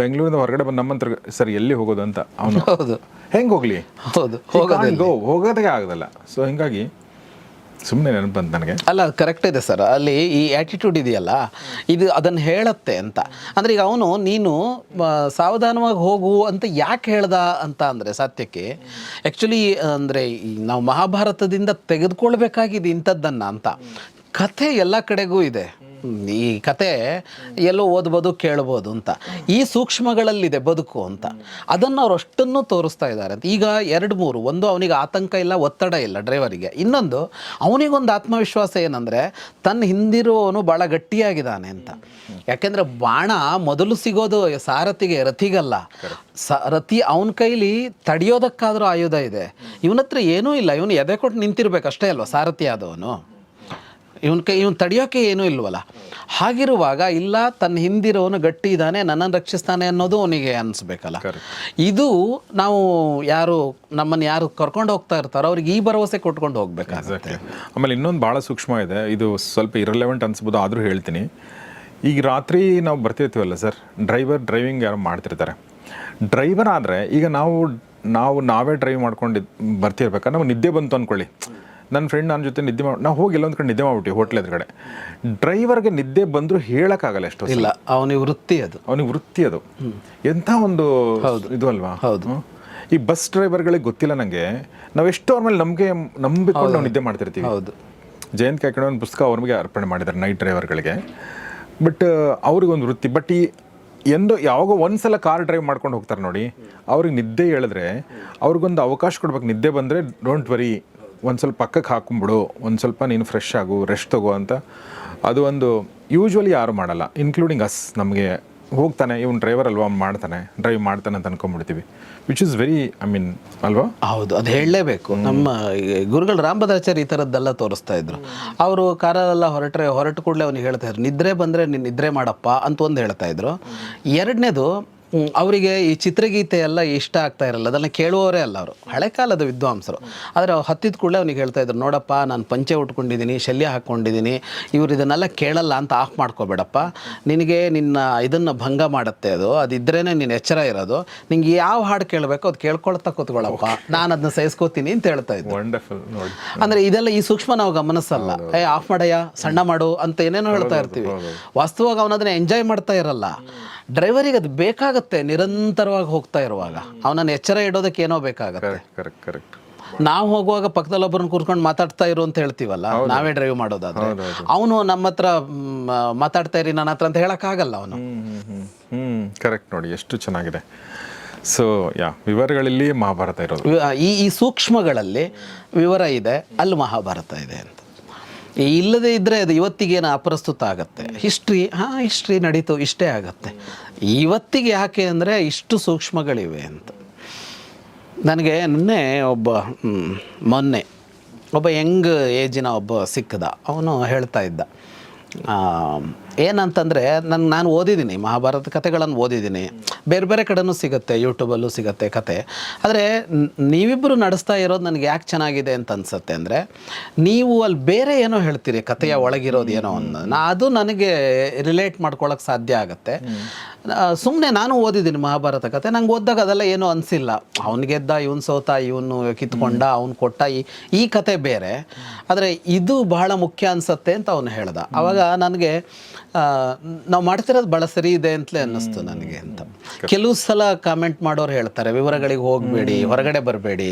ಬೆಂಗಳೂರಿಂದ ಹೊರಗಡೆ ಬಂದು ನಮ್ಮಂತ್ರ ಸರ್ ಎಲ್ಲಿ ಹೋಗೋದು ಅಂತ? ಅವನು ಹೌದು. ಹೆಂಗೆ ಹೋಗಲಿ? ಹೌದು ಹೋಗೋದಕ್ಕೆ ಹೋಗೋದೇ ಆಗೋದಲ್ಲ. ಸೊ ಹಿಂಗಾಗಿ ಸುಮ್ಮನೆ ನೆನಪು ಬಂತು ನನಗೆ. ಅಲ್ಲ ಕರೆಕ್ಟ್ ಇದೆ ಸರ್ ಅಲ್ಲಿ ಈ ಆ್ಯಟಿಟ್ಯೂಡ್ ಇದೆಯಲ್ಲ, ಇದು ಅದನ್ನು ಹೇಳತ್ತೆ ಅಂತ. ಅಂದರೆ ಈಗ ಅವನು, ನೀನು ಸಾವಧಾನವಾಗಿ ಹೋಗು ಅಂತ ಯಾಕೆ ಹೇಳ್ದ ಅಂತ ಅಂದರೆ ಸತ್ಯಕ್ಕೆ ಆ್ಯಕ್ಚುಲಿ ಅಂದರೆ ನಾವು ಮಹಾಭಾರತದಿಂದ ತೆಗೆದುಕೊಳ್ಬೇಕಾಗಿದೆ ಇಂಥದ್ದನ್ನು ಅಂತ. ಕಥೆ ಎಲ್ಲ ಕಡೆಗೂ ಇದೆ. ಈ ಕತೆ ಎಲ್ಲೋ ಓದ್ಬೋದು ಕೇಳ್ಬೋದು ಅಂತ. ಈ ಸೂಕ್ಷ್ಮಗಳಲ್ಲಿದೆ ಬದುಕು ಅಂತ. ಅದನ್ನು ಅವ್ರು ಅಷ್ಟನ್ನು ತೋರಿಸ್ತಾ ಇದ್ದಾರೆ ಈಗ ಎರಡು ಮೂರು, ಒಂದು ಅವನಿಗೆ ಆತಂಕ ಇಲ್ಲ, ಒತ್ತಡ ಇಲ್ಲ ಡ್ರೈವರಿಗೆ. ಇನ್ನೊಂದು, ಅವನಿಗೊಂದು ಆತ್ಮವಿಶ್ವಾಸ ಏನಂದರೆ ತನ್ನ ಹಿಂದಿರುವವನು ಭಾಳ ಗಟ್ಟಿಯಾಗಿದ್ದಾನೆ ಅಂತ. ಯಾಕೆಂದರೆ ಬಾಣ ಮೊದಲು ಸಿಗೋದು ಸಾರಥಿಗೆ, ರಥಿಗಲ್ಲ. ಸ ರತಿ ಅವನ ಕೈಲಿ ತಡೆಯೋದಕ್ಕಾದರೂ ಆಯುಧ ಇದೆ. ಇವನತ್ರ ಏನೂ ಇಲ್ಲ. ಇವನು ಎದೆ ಕೊಟ್ಟು ನಿಂತಿರ್ಬೇಕು. ಅಷ್ಟೇ ಅಲ್ವಾ? ಸಾರಥಿ ಆದವನು. ಇವನ್ ಕೈ ಇವನು ತಡೆಯೋಕೆ ಏನೂ ಇಲ್ವಲ್ಲ. ಹಾಗಿರುವಾಗ ಇಲ್ಲ ತನ್ನ ಹಿಂದಿರೋನು ಗಟ್ಟಿ ಇದ್ದಾನೆ ನನ್ನನ್ನು ರಕ್ಷಿಸ್ತಾನೆ ಅನ್ನೋದು ಅವನಿಗೆ ಅನಿಸ್ಬೇಕಲ್ಲ. ಇದು ನಾವು ಯಾರು ನಮ್ಮನ್ನು ಯಾರು ಕರ್ಕೊಂಡು ಹೋಗ್ತಾ ಇರ್ತಾರೋ ಅವ್ರಿಗೆ ಈ ಭರವಸೆ ಕೊಟ್ಕೊಂಡು ಹೋಗ್ಬೇಕಾಗುತ್ತೆ. ಆಮೇಲೆ ಇನ್ನೊಂದು ಭಾಳ ಸೂಕ್ಷ್ಮ ಇದೆ. ಇದು ಸ್ವಲ್ಪ ಇರಲೆವೆಂಟ್ ಅನ್ಸ್ಬೋದು ಆದರೂ ಹೇಳ್ತೀನಿ. ಈಗ ರಾತ್ರಿ ನಾವು ಬರ್ತಿರ್ತೀವಲ್ಲ ಸರ್ ಡ್ರೈವರ್ ಡ್ರೈವಿಂಗ್ ಯಾರು ಮಾಡ್ತಿರ್ತಾರೆ. ಡ್ರೈವರ್ ಆದರೆ ಈಗ ನಾವು ನಾವು ನಾವೇ ಡ್ರೈವ್ ಮಾಡ್ಕೊಂಡು ಬರ್ತಿರ್ಬೇಕಾದ್ರೆ ನಮ್ಗೆ ನಿದ್ದೆ ಬಂತು ಅಂದ್ಕೊಳ್ಳಿ ನನ್ನ ಫ್ರೆಂಡ್ ನನ್ನ ಜೊತೆ ನಿದ್ದೆ ಮಾಡಿ ನಾವು ಹೋಗಿ ಎಲ್ಲೊಂದು ಕಡೆ ನಿದ್ದೆ ಮಾಡ್ಬಿಟ್ಟು ಹೋಟ್ಲ್ ಎದುರುಗಡೆ. ಡ್ರೈವರ್ಗೆ ನಿದ್ದೆ ಬಂದರೂ ಹೇಳೋಕ್ಕಾಗಲ್ಲ ಎಷ್ಟು ಇಲ್ಲ ಅವನಿಗೆ ವೃತ್ತಿ ಅದು. ಅವನಿಗೆ ವೃತ್ತಿ ಅದು. ಎಂಥ ಒಂದು ಇದು ಅಲ್ವಾ? ಹೌದು. ಈ ಬಸ್ ಡ್ರೈವರ್ಗಳಿಗೆ ಗೊತ್ತಿಲ್ಲ ನನಗೆ ನಾವು ಎಷ್ಟು ಅವ್ರ ಮೇಲೆ ನಮಗೆ ನಂಬಿಕೊಂಡು ನಾವು ನಿದ್ದೆ ಮಾಡ್ತಿರ್ತೀವಿ. ಹೌದು. ಜಯಂತ್ ಕಾಕಡೆ ಒಂದು ಪುಸ್ತಕ ಅವ್ರಿಗೆ ಅರ್ಪಣೆ ಮಾಡಿದ್ದಾರೆ ನೈಟ್ ಡ್ರೈವರ್ಗಳಿಗೆ ಬಟ್ ಅವ್ರಿಗೊಂದು ವೃತ್ತಿ ಬಟ್ ಈ ಎಂದು ಯಾವಾಗ ಒಂದ್ಸಲ ಕಾರ್ ಡ್ರೈವ್ ಮಾಡ್ಕೊಂಡು ಹೋಗ್ತಾರೆ ನೋಡಿ ಅವ್ರಿಗೆ ನಿದ್ದೆ ಹೇಳಿದ್ರೆ ಅವ್ರಿಗೊಂದು ಅವಕಾಶ ಕೊಡ್ಬೇಕು. ನಿದ್ದೆ ಬಂದರೆ ಡೋಂಟ್ ವರಿ ಒಂದು ಸ್ವಲ್ಪ ಪಕ್ಕಕ್ಕೆ ಹಾಕೊಂಬಿಡು, ಒಂದು ಸ್ವಲ್ಪ ನೀನು ಫ್ರೆಶ್ ಆಗು ರೆಸ್ಟ್ ತಗೋ ಅಂತ. ಅದು ಒಂದು ಯೂಶ್ವಲಿ ಯಾರು ಮಾಡಲ್ಲ ಇನ್ಕ್ಲೂಡಿಂಗ್ ಅಸ್ ನಮಗೆ ಹೋಗ್ತಾನೆ, ಇವನು ಡ್ರೈವರ್ ಅಲ್ವಾ ಮಾಡ್ತಾನೆ ಡ್ರೈವ್ ಮಾಡ್ತಾನೆ ಅಂತ ಅನ್ಕೊಂಡ್ಬಿಡ್ತೀವಿ. Which is very I mean ಅಲ್ವಾ? ಹೌದು, ಅದು ಹೇಳಲೇಬೇಕು. ನಮ್ಮ ಗುರುಗಳು ರಾಮಭದ್ರಾಚಾರ್ಯ ಈ ಥರದ್ದೆಲ್ಲ ತೋರಿಸ್ತಾ ಇದ್ರು. ಅವರು ಕಾರಲ್ಲೆಲ್ಲ ಹೊರಟ್ರೆ, ಹೊರಟು ಕೂಡಲೇ ಅವ್ನಿಗೆ ಹೇಳ್ತಾ ಇದ್ರು, ನಿದ್ರೆ ಬಂದರೆ ನೀನು ನಿದ್ರೆ ಮಾಡಪ್ಪ ಅಂತ ಒಂದು ಹೇಳ್ತಾ ಇದ್ರು. ಎರಡನೇದು ಅವರಿಗೆ ಈ ಚಿತ್ರಗೀತೆ ಎಲ್ಲ ಇಷ್ಟ ಆಗ್ತಾ ಇರಲ್ಲ. ಅದನ್ನು ಕೇಳುವವರೇ ಅಲ್ಲ ಅವರು. ಹಳೆ ಕಾಲದ ವಿದ್ವಾಂಸರು. ಆದರೆ ಅವ್ರು ಹತ್ತಿದ ಕೂಡಲೇ ಅವ್ನಿಗೆ ಹೇಳ್ತಾ ಇದ್ರು ನೋಡಪ್ಪ ನಾನು ಪಂಚೆ ಉಟ್ಕೊಂಡಿದ್ದೀನಿ ಶಲ್ಯ ಹಾಕ್ಕೊಂಡಿದ್ದೀನಿ ಇವ್ರು ಇದನ್ನೆಲ್ಲ ಕೇಳಲ್ಲ ಅಂತ ಆಫ್ ಮಾಡ್ಕೋಬೇಡಪ್ಪ. ನಿನಗೆ ನಿನ್ನ ಇದನ್ನು ಭಂಗ ಮಾಡುತ್ತೆ ಅದು. ಅದಿದ್ರೇ ನೀನು ಎಚ್ಚರ ಇರೋದು. ನಿಂಗೆ ಯಾವ ಹಾಡು ಕೇಳಬೇಕು ಅದು ಕೇಳ್ಕೊಳ್ತಾ ಕೂತ್ಕೊಳ್ಳಪ್ಪ ನಾನು ಅದನ್ನ ಸಹಿಸ್ಕೋತೀನಿ ಅಂತ ಹೇಳ್ತಾ ಇದ್ದೆ ಅಂದರೆ ಇದೆಲ್ಲ ಈ ಸೂಕ್ಷ್ಮ ನಾವು ಗಮನಿಸಲ್ಲ. ಏ ಆಫ್ ಮಾಡಯ್ಯ ಸಣ್ಣ ಮಾಡು ಅಂತ ಏನೇನೋ ಹೇಳ್ತಾ ಇರ್ತೀವಿ. ವಾಸ್ತವವಾಗಿ ಅವನದನ್ನ ಎಂಜಾಯ್ ಮಾಡ್ತಾ ಇರಲ್ಲ. ಡ್ರೈವರಿಗೆ ಅದು ಬೇಕಾಗತ್ತೆ ನಿರಂತರವಾಗಿ ಹೋಗ್ತಾ ಇರುವಾಗ. ಅವನನ್ನು ಎಚ್ಚರ ಇಡೋದಕ್ಕೆ ಏನೋ ಬೇಕಾಗತ್ತೆ. ಕರೆಕ್ಟ್ ಕರೆಕ್ಟ್ ನಾವು ಹೋಗುವಾಗ ಪಕ್ಕದಲ್ಲಿ ಒಬ್ಬರನ್ನ ಕೂರ್ಕೊಂಡು ಮಾತಾಡ್ತಾ ಇರು ಅಂತ ಹೇಳ್ತೀವಲ್ಲ ನಾವೇ ಡ್ರೈವ್ ಮಾಡೋದಾದ್ರೆ. ಅವನು ನಮ್ಮ ಹತ್ರ ಮಾತಾಡ್ತಾ ಇರಿ ನನ್ನ ಹತ್ರ ಅಂತ ಹೇಳೋಕ್ಕಾಗಲ್ಲ ಅವನು. ಹ್ಞೂ ಕರೆಕ್ಟ್ ನೋಡಿ ಎಷ್ಟು ಚೆನ್ನಾಗಿದೆ. ಸೊ ಯಾ ವಿವರಗಳಲ್ಲಿ ಮಹಾಭಾರತ ಇರೋದು. ಈ ಈ ಸೂಕ್ಷ್ಮಗಳಲ್ಲಿ ವಿವರ ಇದೆ ಅಲ್ಲಿ ಮಹಾಭಾರತ ಇದೆ ಇಲ್ಲದೇ ಇದ್ದರೆ ಅದು ಇವತ್ತಿಗೇನು ಅಪ್ರಸ್ತುತ ಆಗುತ್ತೆ. ಹಿಸ್ಟ್ರಿ, ಹಾಂ, ಹಿಸ್ಟ್ರಿ ನಡೀತು, ಇಷ್ಟೇ ಆಗುತ್ತೆ. ಇವತ್ತಿಗೆ ಯಾಕೆ ಅಂದರೆ ಇಷ್ಟು ಸೂಕ್ಷ್ಮಗಳಿವೆ ಅಂತ. ನನಗೆ ನಿನ್ನೆ ಒಬ್ಬ ಮೊನ್ನೆ ಒಬ್ಬ ಯಂಗ್ ಏಜಿನ ಒಬ್ಬ ಸಿಕ್ಕದ. ಅವನು ಹೇಳ್ತಾ ಇದ್ದ ಏನಂತಂದರೆ ನನ್ನ ನಾನು ಓದಿದ್ದೀನಿ, ಮಹಾಭಾರತ ಕಥೆಗಳನ್ನು ಓದಿದ್ದೀನಿ. ಬೇರೆ ಬೇರೆ ಕಡೆನೂ ಸಿಗುತ್ತೆ, ಯೂಟ್ಯೂಬಲ್ಲೂ ಸಿಗುತ್ತೆ ಕತೆ ಆದರೆ ನೀವಿಬ್ಬರು ನಡೆಸ್ತಾ ಇರೋದು ನನಗೆ ಯಾಕೆ ಚೆನ್ನಾಗಿದೆ ಅಂತ ಅನಿಸುತ್ತೆ ಅಂದರೆ, ನೀವು ಅಲ್ಲಿ ಬೇರೆ ಏನೋ ಹೇಳ್ತೀರಿ, ಕಥೆಯ ಒಳಗಿರೋದು ಏನೋ ಅನ್ನೋ ಅದು ನನಗೆ ರಿಲೇಟ್ ಮಾಡ್ಕೊಳ್ಳೋಕೆ ಸಾಧ್ಯ ಆಗುತ್ತೆ. ಸುಮ್ಮನೆ ನಾನು ಓದಿದ್ದೀನಿ ಮಹಾಭಾರತ ಕತೆ. ನಂಗೆ ಓದಿದಾಗ ಅದೆಲ್ಲ ಏನೂ ಅನಿಸಿಲ್ಲ. ಅವ್ನು ಗೆದ್ದ ಇವನು ಸೋತ ಇವನು ಕಿತ್ಕೊಂಡ ಅವ್ನು ಕೊಟ್ಟ ಈ ಈ ಕತೆ ಬೇರೆ. ಆದರೆ ಇದು ಬಹಳ ಮುಖ್ಯ ಅನಿಸತ್ತೆ ಅಂತ ಅವನು ಹೇಳ್ದ. ಆವಾಗ ನನಗೆ ನಾವು ಮಾಡ್ತಿರೋದು ಬಹಳ ಸರಿ ಇದೆ ಅಂತಲೇ ಅನ್ನಿಸ್ತು ನನಗೆ ಅಂತ. ಕೆಲವು ಸಲ ಕಾಮೆಂಟ್ ಮಾಡೋರು ಹೇಳ್ತಾರೆ ವಿವರಗಳಿಗೆ ಹೋಗಬೇಡಿ ಹೊರಗಡೆ ಬರಬೇಡಿ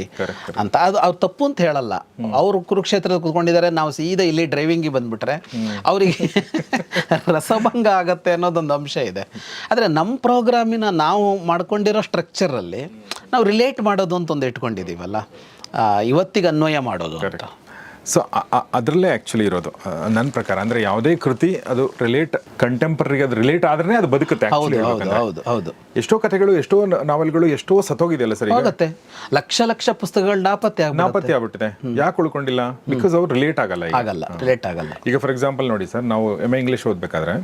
ಅಂತ. ಅದು ಅವ್ರು ತಪ್ಪು ಅಂತ ಹೇಳಲ್ಲ. ಅವರು ಕುರುಕ್ಷೇತ್ರದ ಕೂತ್ಕೊಂಡಿದ್ದಾರೆ ನಾವು ಸೀದಾ ಇಲ್ಲಿ ಡ್ರೈವಿಂಗಿಗೆ ಬಂದ್ಬಿಟ್ರೆ ಅವರಿಗೆ <laughs> ರಸಭಂಗ ಆಗತ್ತೆ ಅನ್ನೋದೊಂದು ಅಂಶ ಇದೆ. ಆದರೆ ನಮ್ಮ ಪ್ರೋಗ್ರಾಮಿನ ನಾವು ಮಾಡ್ಕೊಂಡಿರೋ ಸ್ಟ್ರಕ್ಚರಲ್ಲಿ ನಾವು ರಿಲೇಟ್ ಮಾಡೋದು ಅಂತ ಒಂದು ಇಟ್ಕೊಂಡಿದ್ದೀವಲ್ಲ ಇವತ್ತಿಗೆ ಅನ್ವಯ ಮಾಡೋದು ಅಂತ. ಸೊ ಅದರಲ್ಲೇ ಆ್ಯಕ್ಚುಲಿ ಇರೋದು. ನನ್ನ ಪ್ರಕಾರ ಅಂದರೆ ಯಾವುದೇ ಕೃತಿ ಅದು ರಿಲೇಟ್ ಕಂಟೆಂಪ್ರರಿಗೆ ಅದು ರಿಲೇಟ್ ಆದ್ರೆ ಅದು ಬದುಕುತ್ತೆ ಹೌದು ಹೌದು ಹೌದು ಹೌದು. ಎಷ್ಟೋ ಕಥೆಗಳು ಎಷ್ಟೋ ನಾವೆಲ್ಗಳು ಎಷ್ಟೋ ಸತ್ತೋಗಿದೆಯಲ್ಲ ಸರ್ ಆಗುತ್ತೆ ಲಕ್ಷ ಲಕ್ಷ ಪುಸ್ತಕಗಳು ನಾಪತ್ತೆ. ನಾಪತ್ತೆ ಆಗ್ಬಿಟ್ಟಿದೆ. ಯಾಕೆ ಉಳ್ಕೊಂಡಿಲ್ಲ? ಬಿಕಾಸ್ ಅವ್ರು ರಿಲೇಟ್ ಆಗಲ್ಲ ಈಗ. ಆಗಲ್ಲ ರಿಲೇಟ್ ಆಗಲ್ಲ. ಈಗ ಫಾರ್ ಎಕ್ಸಾಂಪಲ್ ನೋಡಿ ಸರ್ ನಾವು ಎಂ ಎ ಇಂಗ್ಲೀಷ್ ಓದಬೇಕಾದ್ರೆ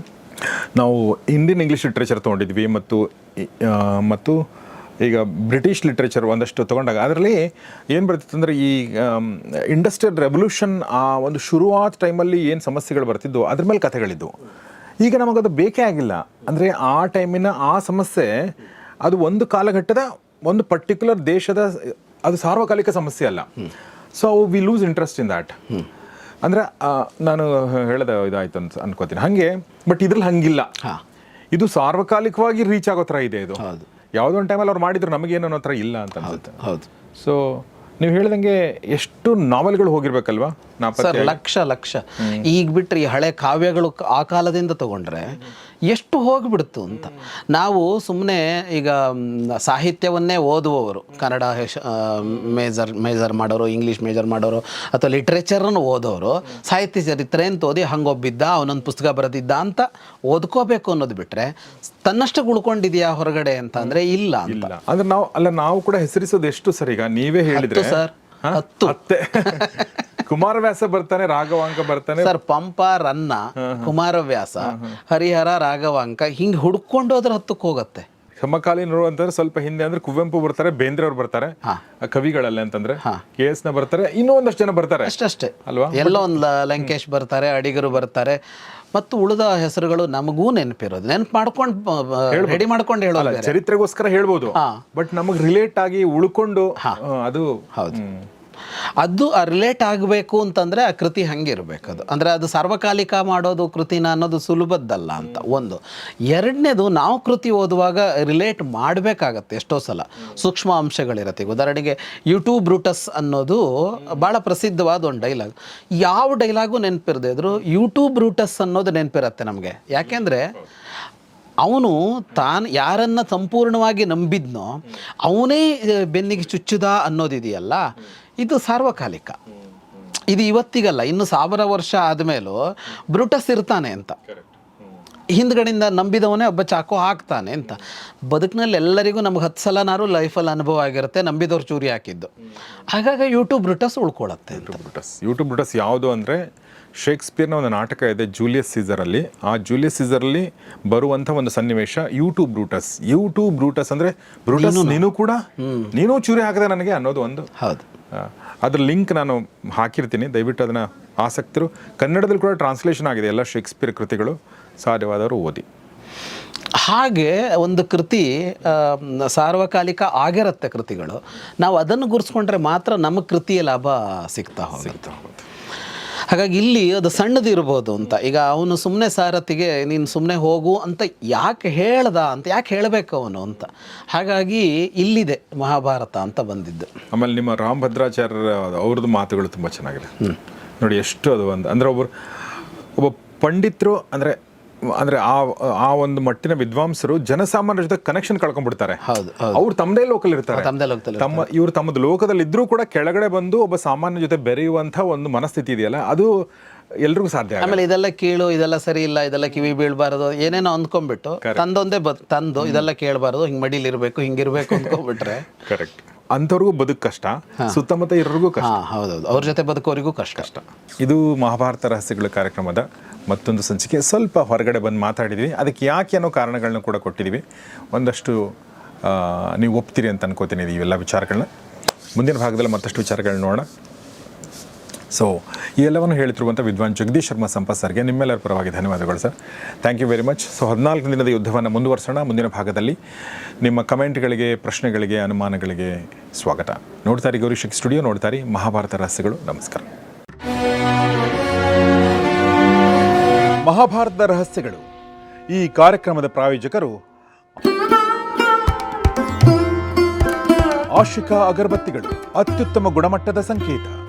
ನಾವು ಹಿಂದಿನ ಇಂಗ್ಲೀಷ್ ಲಿಟ್ರೇಚರ್ ತೊಗೊಂಡಿದ್ವಿ ಮತ್ತು ಮತ್ತು ಈಗ ಬ್ರಿಟಿಷ್ ಲಿಟ್ರೇಚರ್ ಒಂದಷ್ಟು ತೊಗೊಂಡಾಗ ಅದರಲ್ಲಿ ಏನು ಬರ್ತಿತ್ತು ಅಂದರೆ ಈ ಇಂಡಸ್ಟ್ರಿಯಲ್ ರೆವಲ್ಯೂಷನ್ ಆ ಒಂದು ಶುರುವಾದ ಟೈಮಲ್ಲಿ ಏನು ಸಮಸ್ಯೆಗಳು ಬರ್ತಿದ್ದವು ಅದ್ರ ಮೇಲೆ ಕಥೆಗಳಿದ್ದವು ಈಗ ನಮಗದು ಬೇಕೇ ಆಗಿಲ್ಲ. ಅಂದರೆ ಆ ಟೈಮಿನ ಆ ಸಮಸ್ಯೆ ಅದು ಒಂದು ಕಾಲಘಟ್ಟದ ಒಂದು ಪರ್ಟಿಕ್ಯುಲರ್ ದೇಶದ, ಅದು ಸಾರ್ವಕಾಲಿಕ ಸಮಸ್ಯೆ ಅಲ್ಲ. So we lose interest in that ಅಂದರೆ ನಾನು ಹೇಳದ ಇದಾಯ್ತು ಅಂತ ಅನ್ಕೋತೀನಿ. ಹಾಗೆ ಬಟ್ ಇದ್ರಲ್ಲಿ ಹಂಗಿಲ್ಲ. ಹಾ. ಇದು ಸಾರ್ವಕಾಲಿಕವಾಗಿ ರೀಚ್ ಆಗೋ ಥರ ಇದೆ ಇದು. ಹೌದು. ಯಾವುದೋ ಒಂದು ಟೈಮಲ್ಲಿ ಅವ್ರು ಮಾಡಿದ್ರು ನಮಗೇನು ಅನ್ನೋ ಥರ ಇಲ್ಲ ಅಂತ ಅನ್ಸುತ್ತೆ. ಹೌದು. ಸೊ ನೀವು ಹೇಳ್ದಂಗೆ ಎಷ್ಟು ನಾವೆಲ್ಗಳು ಹೋಗಿರ್ಬೇಕಲ್ವಾ? ಸರ್ ಲಕ್ಷ ಲಕ್ಷ. ಈಗ ಬಿಟ್ರೆ ಈ ಹಳೆ ಕಾವ್ಯಗಳು ಆ ಕಾಲದಿಂದ ತಗೊಂಡ್ರೆ ಎಷ್ಟು ಹೋಗಿಬಿಡ್ತು ಅಂತ. ನಾವು ಸುಮ್ಮನೆ ಈಗ ಸಾಹಿತ್ಯವನ್ನೇ ಓದುವವರು ಕನ್ನಡ ಮೇಜರ್ ಮೇಜರ್ ಮಾಡೋರು ಇಂಗ್ಲೀಷ್ ಮೇಜರ್ ಮಾಡೋರು ಅಥವಾ ಲಿಟ್ರೇಚರನ್ನು ಓದೋರು ಸಾಹಿತ್ಯ ಚರಿತ್ರೆ ಅಂತ ಓದಿ ಹಂಗೊಬ್ಬಿದ್ದ ಅವನೊಂದು ಪುಸ್ತಕ ಬರೆದಿದ್ದ ಅಂತ ಓದ್ಕೋಬೇಕು ಅನ್ನೋದು ಬಿಟ್ಟರೆ ತನ್ನಷ್ಟು ಉಳ್ಕೊಂಡಿದ್ಯಾ ಹೊರಗಡೆ ಅಂತ ಅಂದರೆ ಇಲ್ಲ ಅಂತ. ಅಂದ್ರೆ ನಾವು ಅಲ್ಲ ನಾವು ಕೂಡ ಹೆಸರಿಸೋದು ಎಷ್ಟು ಸರ್ ಈಗ? ನೀವೇ ಹೇಳಿದ್ರೆ? ಸರ್. ಹತ್ತೆ. <laughs> ಕುಮಾರವ್ಯಾಸ ಬರ್ತಾನೆ ರಾಘವಾಂಕ ಬರ್ತಾನೆ. ಸರ್ ಪಂಪ ರನ್ನ ಕುಮಾರವ್ಯಾಸ ಹರಿಹರ ರಾಘವಾಂಕ ಹಿಂಗೆ ಹುಡ್ಕೊಂಡು ಅದ್ರ ಹತ್ತಕ್ಕೆ ಹೋಗತ್ತೆ. ಸಮಕಾಲೀನರು ಅಂತಂದ್ರೆ ಸ್ವಲ್ಪ ಹಿಂದೆ ಅಂದ್ರೆ ಕುವೆಂಪು ಬರ್ತಾರೆ ಬೇಂದ್ರೆ ಅವ್ರು ಬರ್ತಾರೆ ಕವಿಗಳಲ್ಲ ಅಂತಂದ್ರೆ ಕೆ ಎಸ್ನ ಬರ್ತಾರೆ ಇನ್ನೂ ಒಂದಷ್ಟು ಜನ ಬರ್ತಾರೆ. ಅಷ್ಟೇ ಅಲ್ವಾ? ಎಲ್ಲ ಒಂದು ಲಂಕೇಶ್ ಬರ್ತಾರೆ ಅಡಿಗರು ಬರ್ತಾರೆ ಮತ್ತು ಉಳಿದ ಹೆಸರುಗಳು ನಮಗೂ ನೆನಪಿರೋದು. ನೆನಪು ಮಾಡ್ಕೊಂಡು ರೆಡಿ ಮಾಡ್ಕೊಂಡು ಹೇಳೋಲ್ಲ ಚರಿತ್ರೆಗೋಸ್ಕರ ಹೇಳ್ಬೋದು. ಬಟ್ ನಮಗೆ ರಿಲೇಟ್ ಆಗಿ ಉಳ್ಕೊಂಡು ಅದು ಹೌದು. ಅದು ರಿಲೇಟ್ ಆಗಬೇಕು ಅಂತಂದರೆ ಆ ಕೃತಿ ಅದು. ಅಂದರೆ ಅದು ಸಾರ್ವಕಾಲಿಕ ಮಾಡೋದು ಕೃತಿನ ಅನ್ನೋದು ಸುಲಭದ್ದಲ್ಲ ಅಂತ ಒಂದು. ಎರಡನೇದು ನಾವು ಕೃತಿ ಓದುವಾಗ ರಿಲೇಟ್ ಮಾಡಬೇಕಾಗತ್ತೆ ಎಷ್ಟೋ ಸಲ. ಸೂಕ್ಷ್ಮ ಅಂಶಗಳಿರತ್ತೆ. ಉದಾಹರಣೆಗೆ ಯೂಟ್ಯೂಬ್ ರೂಟಸ್ ಅನ್ನೋದು ಭಾಳ ಪ್ರಸಿದ್ಧವಾದ ಒಂದು ಡೈಲಾಗ್ ಯಾವ ಡೈಲಾಗು ನೆನಪಿರದೆ ಇದ್ರು ಯೂಟ್ಯೂಬ್ ರೂಟಸ್ ಅನ್ನೋದು ನೆನಪಿರತ್ತೆ ನಮಗೆ. ಯಾಕೆಂದರೆ ಅವನು ತಾನು ಯಾರನ್ನ ಸಂಪೂರ್ಣವಾಗಿ ನಂಬಿದ್ನೋ ಅವನೇ ಬೆನ್ನಿಗೆ ಚುಚ್ಚುದ ಅನ್ನೋದಿದೆಯಲ್ಲ. ಇದು ಸಾರ್ವಕಾಲಿಕ. ಇದು ಇವತ್ತಿಗಲ್ಲ ಇನ್ನು ಸಾವಿರ ವರ್ಷ ಆದಮೇಲೂ ಬ್ರೂಟಸ್ ಇರ್ತಾನೆ ಅಂತ. ಹಿಂದ್ಗಡೆಯಿಂದ ನಂಬಿದವನೇ ಒಬ್ಬ ಚಾಕು ಹಾಕ್ತಾನೆ ಅಂತ. ಬದುಕಿನಲ್ಲಿ ಎಲ್ಲರಿಗೂ ನಮ್ಗೆ ಹತ್ತು ಸಲನಾರು ಲೈಫಲ್ಲಿ ಅನುಭವ ಆಗಿರುತ್ತೆ ನಂಬಿದವ್ರು ಚೂರಿ ಹಾಕಿದ್ದು. ಹಾಗಾಗಿ ಯೂಟ್ಯೂಬ್ ಬ್ರುಟಸ್ ಉಳ್ಕೊಳತ್ತೆ ಬ್ರಿಟಸ್ ಬ್ರುಟಸ್. ಯೂಟ್ಯೂಬ್ ಬ್ರೂಟಸ್ ಯಾವುದು ಅಂದರೆ ಶೇಕ್ಸ್ಪಿಯರ್ನ ಒಂದು ನಾಟಕ ಇದೆ ಜೂಲಿಯಸ್ ಸೀಸರಲ್ಲಿ. ಆ ಜೂಲಿಯಸ್ ಸೀಸರಲ್ಲಿ ಬರುವಂಥ ಒಂದು ಸನ್ನಿವೇಶ ಯೂಟ್ಯೂಬ್ ಬ್ರೂಟಸ್. ಯೂಟ್ಯೂಬ್ ಬ್ರೂಟಸ್ ಅಂದರೆ ಬ್ರೂಟಸ್ ನೀನು ಕೂಡ? ನೀನು ಚೂರಿ ಹಾಕದೆ ನನಗೆ ಅನ್ನೋದು ಒಂದು ಹೌದು. ಅದ್ರ ಲಿಂಕ್ ನಾನು ಹಾಕಿರ್ತೀನಿ. ದಯವಿಟ್ಟು ಅದನ್ನು ಆಸಕ್ತರು. ಕನ್ನಡದಲ್ಲಿ ಕೂಡ ಟ್ರಾನ್ಸ್ಲೇಷನ್ ಆಗಿದೆ ಎಲ್ಲ ಶೇಕ್ಸ್ಪಿಯರ್ ಕೃತಿಗಳು. ಸಾಧ್ಯವಾದವರು ಓದಿ. ಹಾಗೆ ಒಂದು ಕೃತಿ ಸಾರ್ವಕಾಲಿಕ ಆಗಿರುತ್ತೆ ಕೃತಿಗಳು. ನಾವು ಅದನ್ನು ಗುರ್ಸ್ಕೊಂಡ್ರೆ ಮಾತ್ರ ನಮ್ಮ ಕೃತಿಯ ಲಾಭ ಸಿಗ್ತಾ ಹೋಗುತ್ತೆ. ಹಾಗಾಗಿ ಇಲ್ಲಿ ಅದು ಸಣ್ಣದಿರ್ಬೋದು ಅಂತ. ಈಗ ಅವನು ಸುಮ್ಮನೆ ಸಾರಥಿಗೆ ನೀನು ಸುಮ್ಮನೆ ಹೋಗು ಅಂತ ಯಾಕೆ ಹೇಳ್ದ ಅಂತ ಯಾಕೆ ಹೇಳಬೇಕು ಅವನು ಅಂತ. ಹಾಗಾಗಿ ಇಲ್ಲಿದೆ ಮಹಾಭಾರತ ಅಂತ ಬಂದಿದ್ದು. ಆಮೇಲೆ ನಿಮ್ಮ ರಾಮ್ ಭದ್ರಾಚಾರ್ಯ ಅವ್ರದ್ದು ಮಾತುಗಳು ತುಂಬ ಚೆನ್ನಾಗಿದೆ. ನೋಡಿ ಎಷ್ಟು ಅದು ಒಂದು ಅಂದರೆ ಒಬ್ಬರು ಒಬ್ಬ ಪಂಡಿತರು ಅಂದರೆ ಅಂದರೆ ಆ ಆ ಒಂದು ಮಟ್ಟಿನ ವಿದ್ವಾಂಸರು ಜನಸಾಮಾನ್ಯರ ಜೊತೆ ಕನೆಕ್ಷನ್ ಕಳ್ಕೊಂಡ್ಬಿಡ್ತಾರೆ. ಅವ್ರು ತಮ್ಮದೇ ಲೋಕಲ್ ಇರ್ತಾರೆ. ತಮ್ಮ ಇವರು ತಮ್ಮದು ಲೋಕದಲ್ಲಿ ಇದ್ರೂ ಕೂಡ ಕೆಳಗಡೆ ಬಂದು ಒಬ್ಬ ಸಾಮಾನ್ಯ ಜೊತೆ ಬೆರೆಯುವಂತ ಒಂದು ಮನಸ್ಥಿತಿ ಇದೆಯಲ್ಲ ಅದು ಎಲ್ರಿಗೂ ಸಾಧ್ಯ ಆಮೇಲೆ ಇದೆಲ್ಲ ಕೇಳು ಇದೆಲ್ಲ ಸರಿ ಇಲ್ಲ ಇದೆಲ್ಲ ಕಿವಿ ಬೀಳ್ಬಾರ್ದು ಏನೇನೋ ಅಂದ್ಕೊಂಡ್ಬಿಟ್ಟು ತಂದೊಂದೇ ಬ ತಂದು ಇದೆಲ್ಲ ಕೇಳಬಾರ್ದು ಹಿಂಗೆ ಮಡಿಲಿರ್ಬೇಕು ಹಿಂಗಿರ್ಬೇಕು ಅಂದ್ಕೊಂಡ್ಬಿಟ್ರೆ ಕರೆಕ್ಟ್ ಅಂಥವ್ರಿಗೂ ಬದುಕು ಕಷ್ಟ ಸುತ್ತಮುತ್ತ ಇರೋರಿಗೂ ಕಷ್ಟ. ಹೌದೌದು. ಅವ್ರ ಜೊತೆ ಬದುಕೋರಿಗೂ ಕಷ್ಟ. ಕಷ್ಟ. ಇದು ಮಹಾಭಾರತ ರಹಸ್ಯಗಳ ಕಾರ್ಯಕ್ರಮದ ಮತ್ತೊಂದು ಸಂಚಿಕೆ. ಸ್ವಲ್ಪ ಹೊರಗಡೆ ಬಂದು ಮಾತಾಡಿದ್ವಿ. ಅದಕ್ಕೆ ಯಾಕೆ ಅನ್ನೋ ಕಾರಣಗಳನ್ನ ಕೂಡ ಕೊಟ್ಟಿದ್ವಿ ಒಂದಷ್ಟು ನೀವು ಒಪ್ತೀರಿ ಅಂತ ಅನ್ಕೋತೀನಿ ಇವೆಲ್ಲ ವಿಚಾರಗಳನ್ನ. ಮುಂದಿನ ಭಾಗದಲ್ಲಿ ಮತ್ತಷ್ಟು ವಿಚಾರಗಳನ್ನ ನೋಡೋಣ. ಸೊ ಈ ಎಲ್ಲವನ್ನು ಹೇಳ್ತಿರುವಂಥ ವಿದ್ವಾನ್ ಜಗದೀಶ್ ಶರ್ಮಾ ಸಂಪತ್ ಸರ್ಗೆ ನಿಮ್ಮೆಲ್ಲರ ಪರವಾಗಿ ಧನ್ಯವಾದಗಳು sir thank you very much so ಹದಿನಾಲ್ಕು ದಿನದ ಯುದ್ಧವನ್ನು ಮುಂದುವರಿಸೋಣ. ಮುಂದಿನ ಭಾಗದಲ್ಲಿ ನಿಮ್ಮ ಕಮೆಂಟ್ಗಳಿಗೆ, ಪ್ರಶ್ನೆಗಳಿಗೆ, ಅನುಮಾನಗಳಿಗೆ ಸ್ವಾಗತ. ನೋಡ್ತಾರಿ ಗೌರಿಶಕ್ ಸ್ಟುಡಿಯೋ, ನೋಡ್ತಾರೆ ಮಹಾಭಾರತ ರಹಸ್ಯಗಳು. ನಮಸ್ಕಾರ. ಮಹಾಭಾರತದ ರಹಸ್ಯಗಳು. ಈ ಕಾರ್ಯಕ್ರಮದ ಪ್ರಾಯೋಜಕರು ಆಶಿಕಾ ಅಗರಬತ್ತಿಗಳು. ಅತ್ಯುತ್ತಮ ಗುಣಮಟ್ಟದ ಸಂಕೇತ.